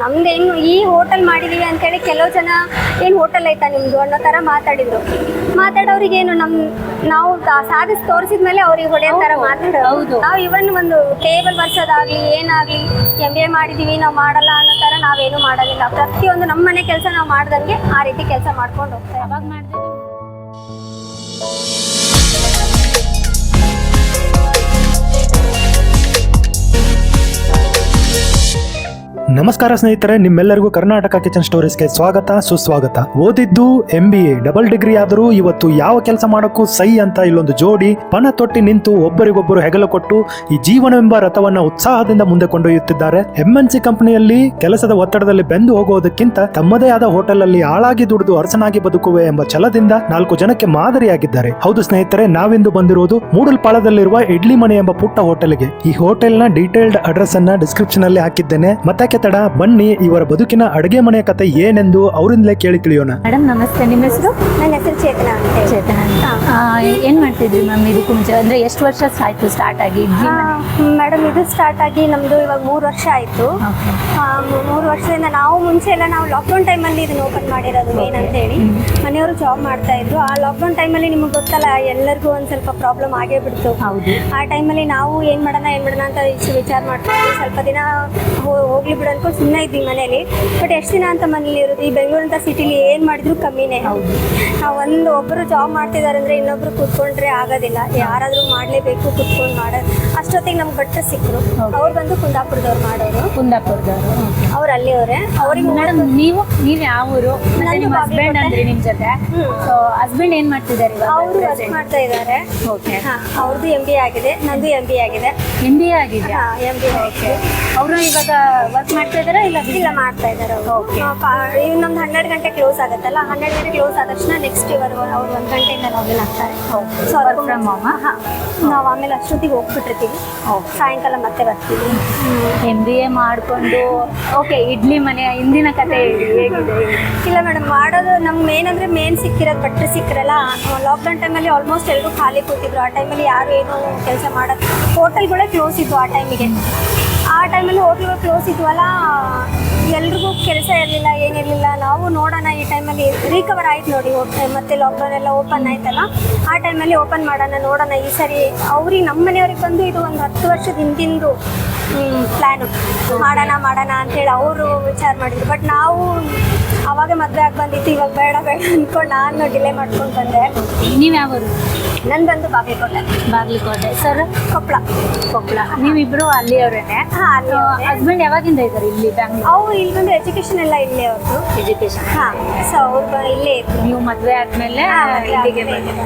ನಮ್ದು ಏನು ಈ ಹೋಟೆಲ್ ಮಾಡಿದೀವಿ ಅಂತೇಳಿ ಕೆಲವು ಜನ ಏನು ಹೋಟೆಲ್ ಐತಾ ನಿಮ್ದು ಅನ್ನೋ ತರ ಮಾತಾಡಿದ್ರು. ಮಾತಾಡೋರಿಗೆ ಏನು ನಮ್ ನಾವು ಸಾಧಿಸಿ ತೋರಿಸಿದ ಮೇಲೆ ಅವ್ರಿಗೆ ಹೊಡೆಯೋ ತರ ಮಾತಾಡೋದು ನಾವು ಇವನ್ ಒಂದು ಟೇಬಲ್ ಬರ್ಸೋದಾಗ್ಲಿ ಏನಾಗ್ಲಿ ಎಂ ಬಿ ಎ ಮಾಡಿದೀವಿ ನಾವು ಮಾಡಲ್ಲ ಅನ್ನೋ ತರ ನಾವೇನು ಮಾಡೋದಿಲ್ಲ ಪ್ರತಿಯೊಂದು ನಮ್ಮ ಮನೆ ಕೆಲಸ ನಾವು ಮಾಡ್ದಂಗೆ ಆ ರೀತಿ ಕೆಲಸ ಮಾಡ್ಕೊಂಡು ಹೋಗ್ತಾರೆ ಅವಾಗ ಮಾಡಿದ್ರೆ? ನಮಸ್ಕಾರ ಸ್ನೇಹಿತರೆ, ನಿಮ್ಮೆಲ್ಲರಿಗೂ ಕರ್ನಾಟಕ ಕಿಚನ್ ಸ್ಟೋರೀಸ್ಗೆ ಸ್ವಾಗತ, ಸುಸ್ವಾಗತ. ಓದಿದ್ದು M B A double degree ಆದರೂ ಇವತ್ತು ಯಾವ ಕೆಲಸ ಮಾಡೋಕ್ಕೂ ಸೈ ಅಂತ ಇಲ್ಲೊಂದು ಜೋಡಿ ಪಣ ತೊಟ್ಟಿ ನಿಂತು ಒಬ್ಬರಿಗೊಬ್ಬರು ಹೆಗಲು ಕೊಟ್ಟು ಈ ಜೀವನವೆಂಬ ರಥವನ್ನ ಉತ್ಸಾಹದಿಂದ ಮುಂದೆ ಕೊಂಡೊಯ್ಯುತ್ತಿದ್ದಾರೆ. ಎಂಎನ್ ಸಿ ಕಂಪನಿಯಲ್ಲಿ ಕೆಲಸದ ಒತ್ತಡದಲ್ಲಿ ಬೆಂದು ಹೋಗುವುದಕ್ಕಿಂತ ತಮ್ಮದೇ ಆದ ಹೋಟೆಲ್ ಅಲ್ಲಿ ಆಳಾಗಿ ದುಡಿದು ಅರಸನಾಗಿ ಬದುಕುವೆ ಎಂಬ ಛಲದಿಂದ ನಾಲ್ಕು ಜನಕ್ಕೆ ಮಾದರಿಯಾಗಿದ್ದಾರೆ. ಹೌದು ಸ್ನೇಹಿತರೆ, ನಾವಿಂದು ಬಂದಿರುವುದು ಮೂಡಲ್ಪಾಳದಲ್ಲಿರುವ ಇಡ್ಲಿ ಮನೆ ಎಂಬ ಪುಟ್ಟ ಹೋಟೆಲ್ಗೆ. ಈ ಹೋಟೆಲ್ನ ಡೀಟೇಲ್ಡ್ ಅಡ್ರೆಸ್ ಅನ್ನ ಡಿಸ್ಕ್ರಿಪ್ಷನ್ ಅಲ್ಲಿ ಹಾಕಿದ್ದೇನೆ. ಮತ್ತೆ ತಡ ಬನ್ನಿ ಇವರ ಬದುಕಿನ ಅಡುಗೆ ಮನೆಯ ಕತೆ ಏನೆಂದು ಅವರಿಂದಲೇ ಕೇಳಿ ತಿಳಿಯೋಣ. ಮೇಡಮ್ ನಮಸ್ತೆ. ನಿಮ್ಮ ಹೆಸರು? ನನ್ನ ಹೆಸರು ಚೇತನ ಅಂತ ಹೇಳಿ. ಚೇತನ ಅಂತ. ಆ, ಏನ್ ಮಾಡ್ತಿದ್ರಿ ಮ್ಯಾಮ್ ಇದು ಕುಂಚ? ಅಂದ್ರೆ ಎಷ್ಟು ವರ್ಷ ಆಯ್ತು ಸ್ಟಾರ್ಟ್ ಆಗಿ ಇಡ್ಲಿ ಮನೆ ಮೇಡಮ್ ಇದು ಸ್ಟಾರ್ಟ್ ಆಗಿ ನಮ್ದು ಇವಾಗ ಮೂರು ವರ್ಷ ಆಯ್ತು. Okay. ಮೂರು ವರ್ಷದಿಂದ ನಾವು ಮುಂಚೆ ಎಲ್ಲ ನಾವು ಲಾಕ್ಡೌನ್ ಟೈಮಲ್ಲಿ ಇದನ್ನ ಓಪನ್ ಮಾಡಿರೋದು ಮೇನ್ ಅಂತ ಹೇಳಿ ಮನೆಯವರು ಜಾಬ್ ಮಾಡ್ತಾ ಇದ್ರು. ಆ ಲಾಕ್ಡೌನ್ ಟೈಮಲ್ಲಿ ನಿಮ್ಗೆ ಗೊತ್ತಲ್ಲ ಎಲ್ಲರಿಗೂ ಒಂದು ಸ್ವಲ್ಪ ಪ್ರಾಬ್ಲಮ್ ಆಗೇ ಬಿಡ್ತು. ಹೌದು. ಆ ಟೈಮಲ್ಲಿ ನಾವು ಏನು ಮಾಡೋಣ ಏನು ಮಾಡೋಣ ಅಂತ ಇಷ್ಟು ವಿಚಾರ ಮಾಡ್ಕೊಂಡು ಸ್ವಲ್ಪ ದಿನ ಹೋ- ಹೋಗ್ಲಿ ಬಿಡು ಅನ್ಕೊಂಡು ಸುಮ್ಮನೆ ಇದ್ವಿ ಮನೇಲಿ. ಬಟ್ ಎಷ್ಟು ದಿನ ಅಂತ ಮನೇಲಿ ಇರೋದು? ಈ ಬೆಂಗಳೂರಂತ ಸಿಟಿಲಿ ಏನು ಮಾಡಿದ್ರು ಕಮ್ಮಿನೇ. ಒಂದು ಒಬ್ಬರು ಜಾಬ್ ಮಾಡ್ತಿದ್ದಾರೆ ಅಂದರೆ ಇನ್ನೊಬ್ರು ಕೂತ್ಕೊಂಡ್ರೆ ಆಗೋದಿಲ್ಲ. ಯಾರಾದರೂ ಮಾಡಲೇಬೇಕು ಕೂತ್ಕೊಂಡು ಮಾಡೋದು ಅಷ್ಟೊತ್ತಿಗೆ ನಮ್ಗೆ ಭಟ್ರು ಸಿಕ್ಕರು. ಅವ್ರು ಬಂದು ಕುಂದಾಪುರದವ್ರು ಮಾಡೋರು. ಕುಂದಾಪುರದವರು ಅವ್ರು ಅಲ್ಲಿಯವರೇ ಅವ್ರಿಗೆ ಮೇಡಮ್ ನೀವು ನೀವು ಯಾವ ಊರು? ಮತ್ತೆ ನಿಮ್ಮ ಹಸ್ಬೆಂಡ್. ಅಂದ್ರೆ ನಿಮ್ ಜೊತೆ. ಸೊ ಹಸ್ಬೆಂಡ್ ಏನ್ ಮಾಡ್ತಿದ್ದಾರೆ ಅವರು ವರ್ಕ್ ಮಾಡ್ತಾ ಇದ್ದಾರೆ ಓಕೆ ಅವ್ರದ್ದು ಎಂ ಬಿ ಆಗಿದೆ. ನಂದು ಎಂ ಬಿ ಆಗಿದೆ. ಎಂ ಬಿ ಆಗಿದೆ ಎಂ ಬಿ ಓಕೆ ಅವರು ಇವಾಗ ವರ್ಕ್ ಮಾಡ್ತಾ ಇದಾರೆ ಇಲ್ಲ ಇಲ್ಲ ಮಾಡ್ತಾ ಇದ್ದಾರೆ ಅವರು. Okay. ಇವ್ ನಮ್ದು ಹನ್ನೆರಡು ಗಂಟೆ ಕ್ಲೋಸ್ ಆಗುತ್ತಲ್ಲ. ಹನ್ನೆರಡು ಗಂಟೆ ಕ್ಲೋಸ್ ಆದ ತಕ್ಷಣ ನೆಕ್ಸ್ಟ್ ಇವರು ಅವ್ರು ಒಂದು ಗಂಟೆಯಿಂದ ಲಾಗಿನ್ ಆಗ್ತಾರೆ. So work from home? ಹಾಂ. ನಾವು ಆಮೇಲೆ ಅಷ್ಟೊತ್ತಿಗೆ ಹೋಗ್ಬಿಟ್ಟಿರ್ತೀವಿ. ಸಾಯಂಕಾಲ ಮತ್ತೆ ಬರ್ತೀವಿ. ಎಂ ಬಿ ಎ ಮಾಡ್ಕೊಂಡು ಓಕೆ, ಇಡ್ಲಿ ಮನೆ ಹಿಂದಿನ ಕತೆ ಹೇಗಿದೆ? ಇಲ್ಲ ಮೇಡಮ್ ಮಾಡೋದು ನಮ್ಗೆ ಮೇನ್ ಅಂದರೆ ಮೇನ್ ಸಿಕ್ಕಿರೋದು ಬಟ್ಟೆ ಸಿಕ್ಕಿರಲ್ಲ ಲಾಕ್ಡೌನ್ ಟೈಮಲ್ಲಿ ಆಲ್ಮೋಸ್ಟ್ ಎಲ್ಲರೂ ಖಾಲಿ ಕೂತಿದ್ರು. ಆ ಟೈಮಲ್ಲಿ ಯಾರು ಏನು ಕೆಲಸ ಮಾಡೋದು ಹೋಟೆಲ್ಗಳೇ ಕ್ಲೋಸ್ ಇದ್ವು ಆ ಟೈಮಿಗೆ ಆ ಟೈಮಲ್ಲಿ ಹೋಟ್ಲ್ಗಳು ಕ್ಲೋಸ್ ಇದ್ವಲ್ಲ ಎಲ್ರಿಗೂ ಕೆಲಸ ಇರಲಿಲ್ಲ ಏನಿರಲಿಲ್ಲ ನಾವು ನೋಡೋಣ ಈ ಟೈಮಲ್ಲಿ ರಿಕವರ್ ಆಯ್ತು ನೋಡಿ ಹೋಟೆಲ್ ಮತ್ತೆ ಲಾಕ್ಡೌನ್ ಎಲ್ಲ ಓಪನ್ ಆಯ್ತಲ್ಲ ಆ ಟೈಮಲ್ಲಿ ಓಪನ್ ಮಾಡೋಣ ನೋಡೋಣ. ಈ ಸರಿ ಅವ್ರಿಗೆ ನಮ್ಮ ಮನೆಯವ್ರಿಗೆ ಬಂದು ಇದು ಒಂದು ಹತ್ತು ವರ್ಷದ ಹಿಂದಿಂದು ಪ್ಲ್ಯಾನು ಮಾಡೋಣ ಮಾಡೋಣ ಅಂತೇಳಿ ಅವರು ವಿಚಾರ ಮಾಡಿದ್ರು. ಬಟ್ ನಾವು ಅವಾಗ ಮದುವೆ ಆಗಿ ಬಂದಿತ್ತು ಇವಾಗ ಬೇಡ ಬೇಡ ಅಂದ್ಕೊಂಡು ನಾನು ಡಿಲೇ ಮಾಡ್ಕೊಂಡು ಬಂದೆ. ನೀವು ಯಾವ ನನ್ನ ನನ್ ಬಂದು ಬಾಗಲಕೋಟೆ. ಬಾಗಲಕೋಟೆ. ಸರ್? ಕೊಪ್ಪಳ ಕೊಪ್ಪಳ ನೀವಿಬ್ರು ಅಲ್ಲಿಯವರೇನೆ? ಹಾಂ ಅಲ್ಲಿ ಹಸ್ಬೆಂಡ್ ಯಾವಾಗಿಂದ ಇದ್ದಾರೆ ಇಲ್ಲಿ ಬ್ಯಾಂಗ್ಳೂರ್ ಅವು ಇಲ್ಲಿ ಬಂದು ಎಜುಕೇಶನ್ ಎಲ್ಲ ಇಲ್ಲೇ ಅವ್ರದ್ದು. ಎಜುಕೇಶನ್ ಹಾ ಸೊ ಅವ್ರು ಇಲ್ಲೇ ಇದ್ರು. ನೀವು ಮದುವೆ ಆದ್ಮೇಲೆ ಹಾ, ಇಲ್ಲಿಗೆ. ಬಂದಿದ್ದು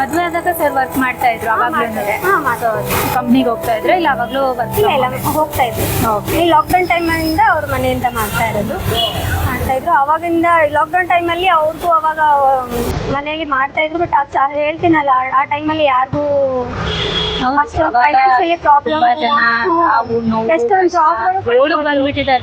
ಮದ್ವೆ ಆದಾಗ ಸರ್ ವರ್ಕ್ ಮಾಡ್ತಾ ಇದ್ರು ಅವಾಗ್ಲೂ ಹಾಂ ಮಾತು ಕಂಪ್ನಿಗೆ ಹೋಗ್ತಾ ಇದ್ರು ಇಲ್ಲ ಅವಾಗ್ಲೂ ವರ್ಕ್ ಇಲ್ಲ ಇಲ್ಲ ಹೋಗ್ತಾ ಇದ್ರು. ಈ ಲಾಕ್ಡೌನ್ ಟೈಮಿಂದ ಅವ್ರ ಮನೆಯಿಂದ ಮಾಡ್ತಾ ಇರೋದು. ಮಾಡ್ತಾ ಇದ್ರು. ಅವಾಗಿಂದ ಲಾಕ್ಡೌನ್ ಟೈಮಲ್ಲಿ ಅವ್ರಿಗೂ ಅವಾಗ ಮನೆಯಲ್ಲಿ ಮಾಡ್ತಾ ಇದ್ರು ಬಟ್ ಹೇಳ್ತೀನಲ್ಲ ಆ- ಆ ಟೈಮಲ್ಲಿ ಯಾರಿಗೂ ಅಷ್ಟು ಪ್ರಾಬ್ಲಮ್. ಎಷ್ಟೊಂದು ಜಾಬ್ ಬಂದ್ಬಿಟ್ಟಿದ್ದಾರೆ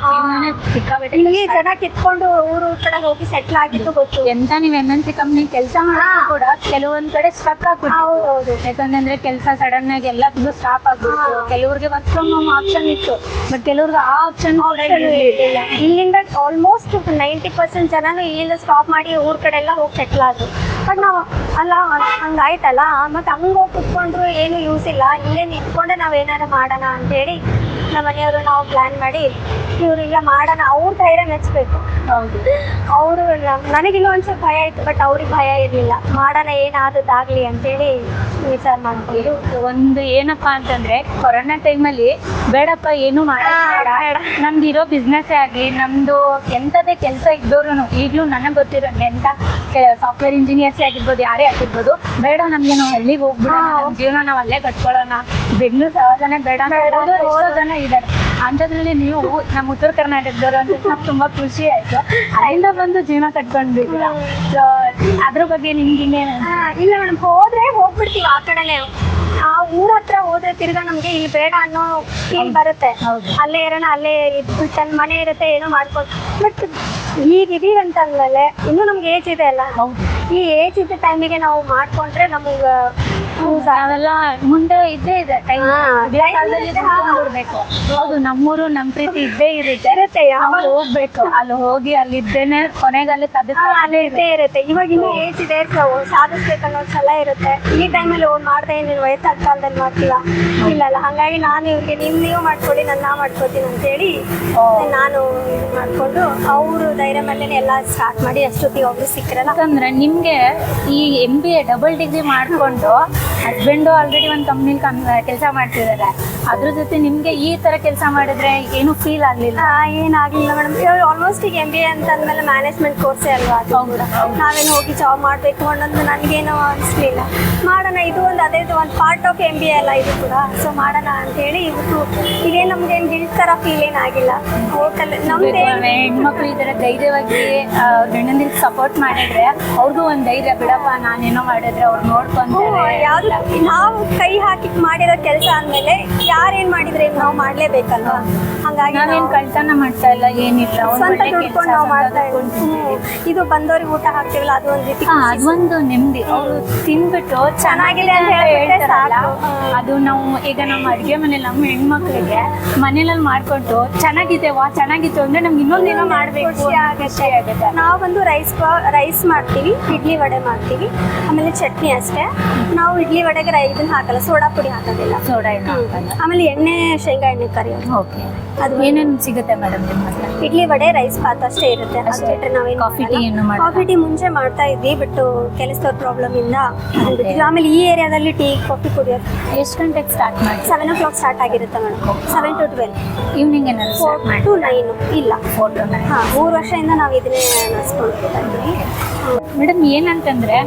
ಸಿಕ್ಕಾಬಿಟ್ಟೆ ಇಲ್ಲಿ ಜನ ಕಿತ್ಕೊಂಡು ಊರು ಕಡೆ ಹೋಗಿ ಸೆಟ್ಲ್ ಆಗಿದ್ದು ಗೊತ್ತು. ಎಂತ ನೀವ್ ಎನ್ ಎನ್ ಸಿ ಕಂಪ್ನಿ ಕೆಲಸ ಮಾಡೋದು ಕೂಡ ಕೆಲವೊಂದ್ ಕಡೆ ಸ್ಟಕ್ ಆಗ್ಬಿಟ್ಟು. ಯಾಕಂದ್ರೆ ಕೆಲಸ ಸಡನ್ ಆಗಿ ಎಲ್ಲದಕ್ಕೂ ಸ್ಟಾಪ್ ಆಗ್ಬಿಟ್ಟು. ಕೆಲವ್ರಿಗೆ ವರ್ಕ್ ಫ್ರಮ್ ಹೋಮ್ ಆಪ್ಷನ್ ಇತ್ತು. ಬಟ್ ಕೆಲವ್ರಿಗೆ ಆ ಆಪ್ಷನ್. ಇಲ್ಲಿಂದ ಆಲ್ಮೋಸ್ಟ್ ನೈಂಟಿ ಪರ್ಸೆಂಟ್ ಜನನು ಇಲ್ಲಿಂದ ಸ್ಟಾಪ್ ಮಾಡಿ ಊರ್ ಕಡೆ ಎಲ್ಲ ಹೋಗಿ ಸೆಟ್ಲ್ ಆದ್ರು. ಬಟ್ ನಾವು ಅಲ್ಲ ಹಂಗಾಯ್ತಲ್ಲ ಮತ್ತೆ ಹಂಗೆ ಹೋಗಿ ಕುತ್ಕೊಂಡ್ರು ಏನು ಯೂಸ್ ಇಲ್ಲ. ಇಲ್ಲೇ ನಿಂತ್ಕೊಂಡೆ ನಾವ್ ಏನಾರ ಮಾಡೋಣ ಅಂತೇಳಿ ನಮ್ಮ ಮನೆಯವರು ನಾವು ಪ್ಲಾನ್ ಮಾಡಿ ಇವ್ರಿಲ್ಲ ಮಾಡೋಣ ಅವ್ರ ಧೈರ್ಯ ಮೆಚ್ಚಬೇಕು ಅವರು ನನಗಿಲ್ಲ ಒಂದ್ಸಲ ಭಯ ಇತ್ತು ಬಟ್ ಅವ್ರಿಗೆ ಭಯ ಇರಲಿಲ್ಲ. ಮಾಡೋಣ ಏನಾದದ್ದಾಗ್ಲಿ ಅಂತೇಳಿ ವಿಚಾರ ಮಾಡ್ಕೊಂಡು. ಒಂದು ಏನಪ್ಪ ಅಂತಂದ್ರೆ ಕೊರೋನಾ ಟೈಮಲ್ಲಿ ಬೇಡಪ್ಪ ಏನು ಮಾಡ. ನಮ್ದು ಇರೋ ಬಿಸ್ನೆಸ್ ಆಗಲಿ ನಮ್ದು ಎಂತದೇ ಕೆಲಸ ಇದ್ದವ್ರು ಈಗಲೂ ನನಗೆ ಗೊತ್ತಿರೋ ಎಂತ ಸಾಫ್ಟ್ವೇರ್ ಇಂಜಿನಿಯರ್ಸ್ ಆಗಿರ್ಬೋದು ಯಾರೇ ಆಗಿರ್ಬೋದು ಬೇಡ ನಮ್ಗೆ ನಾವು ಹಳ್ಳಿಗೆ ಹೋಗ್ಬಿಡೋಣ ನಮ್ ಜೀವನ ನಾವು ಅಲ್ಲೇ ಕಟ್ಕೊಳ್ಳೋಣ. ಬೆಂಗಳೂರು ಸಹಜನೆ ಬೇಡ ಅಂತ ಹೇಳೋದು ಎಷ್ಟೋ ಜನ ಇದ್ದಾರೆ ಅಂಥದ್ರಲ್ಲಿ ನೀವು ನಮ್ಮ ಉತ್ತರ ಕರ್ನಾಟಕದವರು ಅಂತ ನಮ್ಗೆ ತುಂಬಾ ಖುಷಿ ಆಯ್ತು. ಅಲ್ಲಿಂದ ಬಂದು ಜೀವನ ಕಟ್ಕೊಂಡ್ಬಿಟ್ಟು ಸೊ ಅದ್ರ ಬಗ್ಗೆ ನಿಮ್ಗೆ ಇಲ್ಲ ಮೇಡಮ್ ಹೋದ್ರೆ ಹೋಗ್ಬಿಡ್ತೀವಿ ಆ ಕಡೆನೆ. ಆ ಊರ ಹತ್ರ ಹೋದ್ರೆ ತಿರ್ಗಾ ನಮ್ಗೆ ಇಲ್ಲಿ ಬೇಡ ಅನ್ನೋ ಫೀಲ್ ಬರುತ್ತೆ. ಹೌದು. ಅಲ್ಲೇ ಇರೋಣ ಅಲ್ಲೇ ಇದ್ದು ತನ್ನ ಮನೆ ಇರುತ್ತೆ ಏನೋ ಮಾಡ್ಕೊಂಡು ಬಟ್ ಈಗ ಇದೀವಿ ಅಂತ ಅಂದ್ಮೇಲೆ ಇನ್ನೂ ನಮ್ಗೆ ಏಜ್ ಇದೆ ಅಲ್ಲ. ಹೌದು. ಈ ಏಜ್ ಇದ್ದ ಟೈಮಿಗೆ ನಾವು ಮಾಡ್ಕೊಂಡ್ರೆ ನಮಗೆ ಅವೆಲ್ಲ ಮುಂದೆ ಇದ್ದೇ ಇದೆ. ಟೈಮ್ ಹೌದು ನಮ್ಮೂರು ನಮ್ ಪ್ರೀತಿ ಇದ್ದೇ ಇರುತ್ತೆ. ಇರುತ್ತೆ ನಾವು ಹೋಗ್ಬೇಕು. ಅಲ್ಲಿ ಹೋಗಿ ಅಲ್ಲಿ ಇದ್ದೇನೆ ಕೊನೆಗೆ ಅಲ್ಲಿ ಇದ್ದೇ ಇರುತ್ತೆ. ಇವಾಗ ಇನ್ನೂ ಏಜ್ ಇದೆ ಸೊ ಸಾಧಿಸ್ಬೇಕನ್ನೋ ಛಲ ಇರುತ್ತೆ. ಈ ಟೈಮಲ್ಲಿ ಹೋಗಿ ಮಾಡ್ದೆ ನೀನು ವಯಸ್ಸಾದ ಕಾಲದಲ್ಲಿ ಮಾಡ್ತೀವ ಇಲ್ಲಲ್ಲ ಹಾಗಾಗಿ ನಾನು ಇವ್ರಿಗೆ ನಿಮ್ ನೀವು ಮಾಡ್ಕೊಳ್ಳಿ ನಾನು ನಾ ಅಂತ ಅಂತೇಳಿ ನಾನು ಇದು ಮಾಡ್ಕೊಂಡು ಅವರು ಧೈರ್ಯ ಮೇಲೆ ಎಲ್ಲ ಸ್ಟಾರ್ಟ್ ಮಾಡಿ ಅಷ್ಟೊತ್ತಿಗೆ ಒಬ್ರು ಸಿಕ್ಕಿರಲ್ಲ. ಯಾಕಂದ್ರೆ ನಿಮ್ಗೆ ಈ M B A double degree ಮಾಡ್ಕೊಂಡು ಹಸ್ಬೆಂಡು ಆಲ್ರೆಡಿ ಒಂದು ಕಂಪ್ನಿಲಿ ಕೆಲಸ ಮಾಡ್ತಿದ್ದಾರೆ ಅದ್ರ ಜೊತೆ ನಿಮಗೆ ಈ ತರ ಕೆಲಸ ಮಾಡಿದ್ರೆ ಏನು ಫೀಲ್ ಆಗಲಿಲ್ಲ? ಏನಾಗ್ಲಿಲ್ಲ ಮೇಡಮ್ ಇವಾಗ ಆಲ್ಮೋಸ್ಟ್ ಈಗ ಎಂ ಬಿ ಎ ಅಂತ ಅಂದ್ಮೇಲೆ ಮ್ಯಾನೇಜ್ಮೆಂಟ್ ಕೋರ್ಸೇ ಅಲ್ವಾ ಅದು ಕೂಡ. ನಾವೇನು ಹೋಗಿ ಜಾಬ್ ಮಾಡಬೇಕು ಅನ್ನೋದು ನನಗೇನು ಅನಿಸ್ಲಿಲ್ಲ. ಮಾಡೋಣ ಇದು ಒಂದು ಅದೇ ಒಂದು part of M B A ಅಲ್ಲ ಇದು ಕೂಡ. ಸೊ ಮಾಡೋಣ ಅಂತೇಳಿ ಇವತ್ತು ಇದೇನು ನಮ್ಗೆ ಏನು ಗಿಲ್ಟ್ ಥರ ಫೀಲ್ ಏನಾಗಿಲ್ಲ ಹೋಟೆಲ್ ನಮ್ದೇ ಹೆಣ್ಮಕ್ಳು ಈ ಥರ ಧೈರ್ಯವಾಗಿ ಗಂಡನಿಗೆ ಸಪೋರ್ಟ್ ಮಾಡಿದ್ರೆ ಅವ್ರಿಗೂ ಒಂದು ಧೈರ್ಯ ಬಿಡಪ್ಪ ನಾನೇನೋ ಮಾಡಿದ್ರೆ ಅವ್ರು ನೋಡ್ಕೊಂಡು ನೋಡ್ಕೊಂತಾರೆ ಯಾವ್ದು ನಾವು ಕೈ ಹಾಕಿ ಮಾಡಿರೋ ಕೆಲಸ ಅಂದಮೇಲೆ ಯಾರೇನ್ ಮಾಡಿದ್ರೆ ನಾವು ಮಾಡ್ಲೇಬೇಕಲ್ವಾ? ಹಂಗಾಗಿ ನಾವೇನ್ ನಾವು- ಕಳ್ತನ ಮಾಡ್ತಾ ಇಲ್ಲ ಏನಿಲ್ಲ. ಸ್ವಂತ ದುಡ್ಕೊಂಡು ನಾವು ಮಾಡ್ತಾ ಇದ್ದೀವಿ ಇದು ಬಂದವ್ರಿಗೆ ಊಟ ಹಾಕ್ತೀವಲ್ಲ ಅದು ಒಂದು ರೀತಿ ಅದೊಂದು ನೆಮ್ಮದಿ. ಅವರು ತಿನ್ಬಿಟ್ಟು ಚೆನ್ನಾಗಿದೆ ಅಂತ ಹೇಳ್ತಾರಲ್ಲ. ಅದು ನಾವು ಈಗ ನಮ್ಮ ಅಡುಗೆ ಮನೇಲಿ ನಮ್ಮ ಹೆಣ್ಮಕ್ಳಿಗೆ ಮನೇಲಲ್ಲಿ ಮಾಡ್ಕೊಂಡು ಚೆನ್ನಾಗಿದೆ ವಾ ಚೆನ್ನಾಗಿತ್ತು. ಅಂದ್ರೆ ನಮ್ಗೆ ಇನ್ನೊಂದಿನ ಮಾಡ್ಬೇಕು ಖುಷಿ ಆಗುತ್ತೆ. ನಾವು ಬಂದು ರೈಸ್ ರೈಸ್ ಮಾಡ್ತೀವಿ ಇಡ್ಲಿ ವಡೆ ಮಾಡ್ತೀವಿ ಆಮೇಲೆ ಚಟ್ನಿ ಅಷ್ಟೇ. ನಾವು ಇಡ್ಲಿ ವಡೆಗೆ ಒಡೆಗೆ ಇದನ್ನ ಹಾಕಲ್ಲ ಸೋಡಾ ಪುಡಿ ಹಾಕೋದಿಲ್ಲ ಸೋಡಾ ಏನು ಹಾಕಲ್ಲ. ಆಮೇಲೆ ಎಣ್ಣೆ ಶೇಂಗಾ ಎಣ್ಣೆ ಕರಿ ಓಕೆ. ಅದು ಏನೇನು ಸಿಗುತ್ತೆ ಮೇಡಮ್ ನಿಮ್ಮ ಹತ್ರ? ಇಡ್ಲಿ ವಡೆ ರೈಸ್ ಬಾತ್ ಅಷ್ಟೇ ಇರುತ್ತೆ. ಅಷ್ಟೇ. ನಾವೇನು ಕಾಫಿ ಟೀ ಏನು? ಕಾಫಿ ಟೀ ಮುಂಚೆ ಮಾಡ್ತಾ ಇದ್ವಿ ಬಟ್ ಕೆಲಸದವ್ರ ಪ್ರಾಬ್ಲಮ್ ಇಂದ. ಆಮೇಲೆ ಈ ಏರಿಯಾದಲ್ಲಿ ಟೀ ಕಾಫಿ ಕುಡಿಯೋದು. ಎಷ್ಟು ಗಂಟೆಗೆ ಸ್ಟಾರ್ಟ್ ಮಾಡಿ ಸೆವೆನ್ ಓ ಕ್ಲಾಕ್ ಸ್ಟಾರ್ಟ್ ಆಗಿರುತ್ತೆ madam seven to twelve evening ಏನಾದ್ರು four to nine to nine ಇಲ್ಲ. ನೈನ್ ಹಾ ಮೂರು ವರ್ಷದಿಂದ ನಾವು ಇದನ್ನೇ ನಡೆಸ್ಕೊಂಡು ಮೇಡಮ್ ಏನಂತಂದ್ರೆ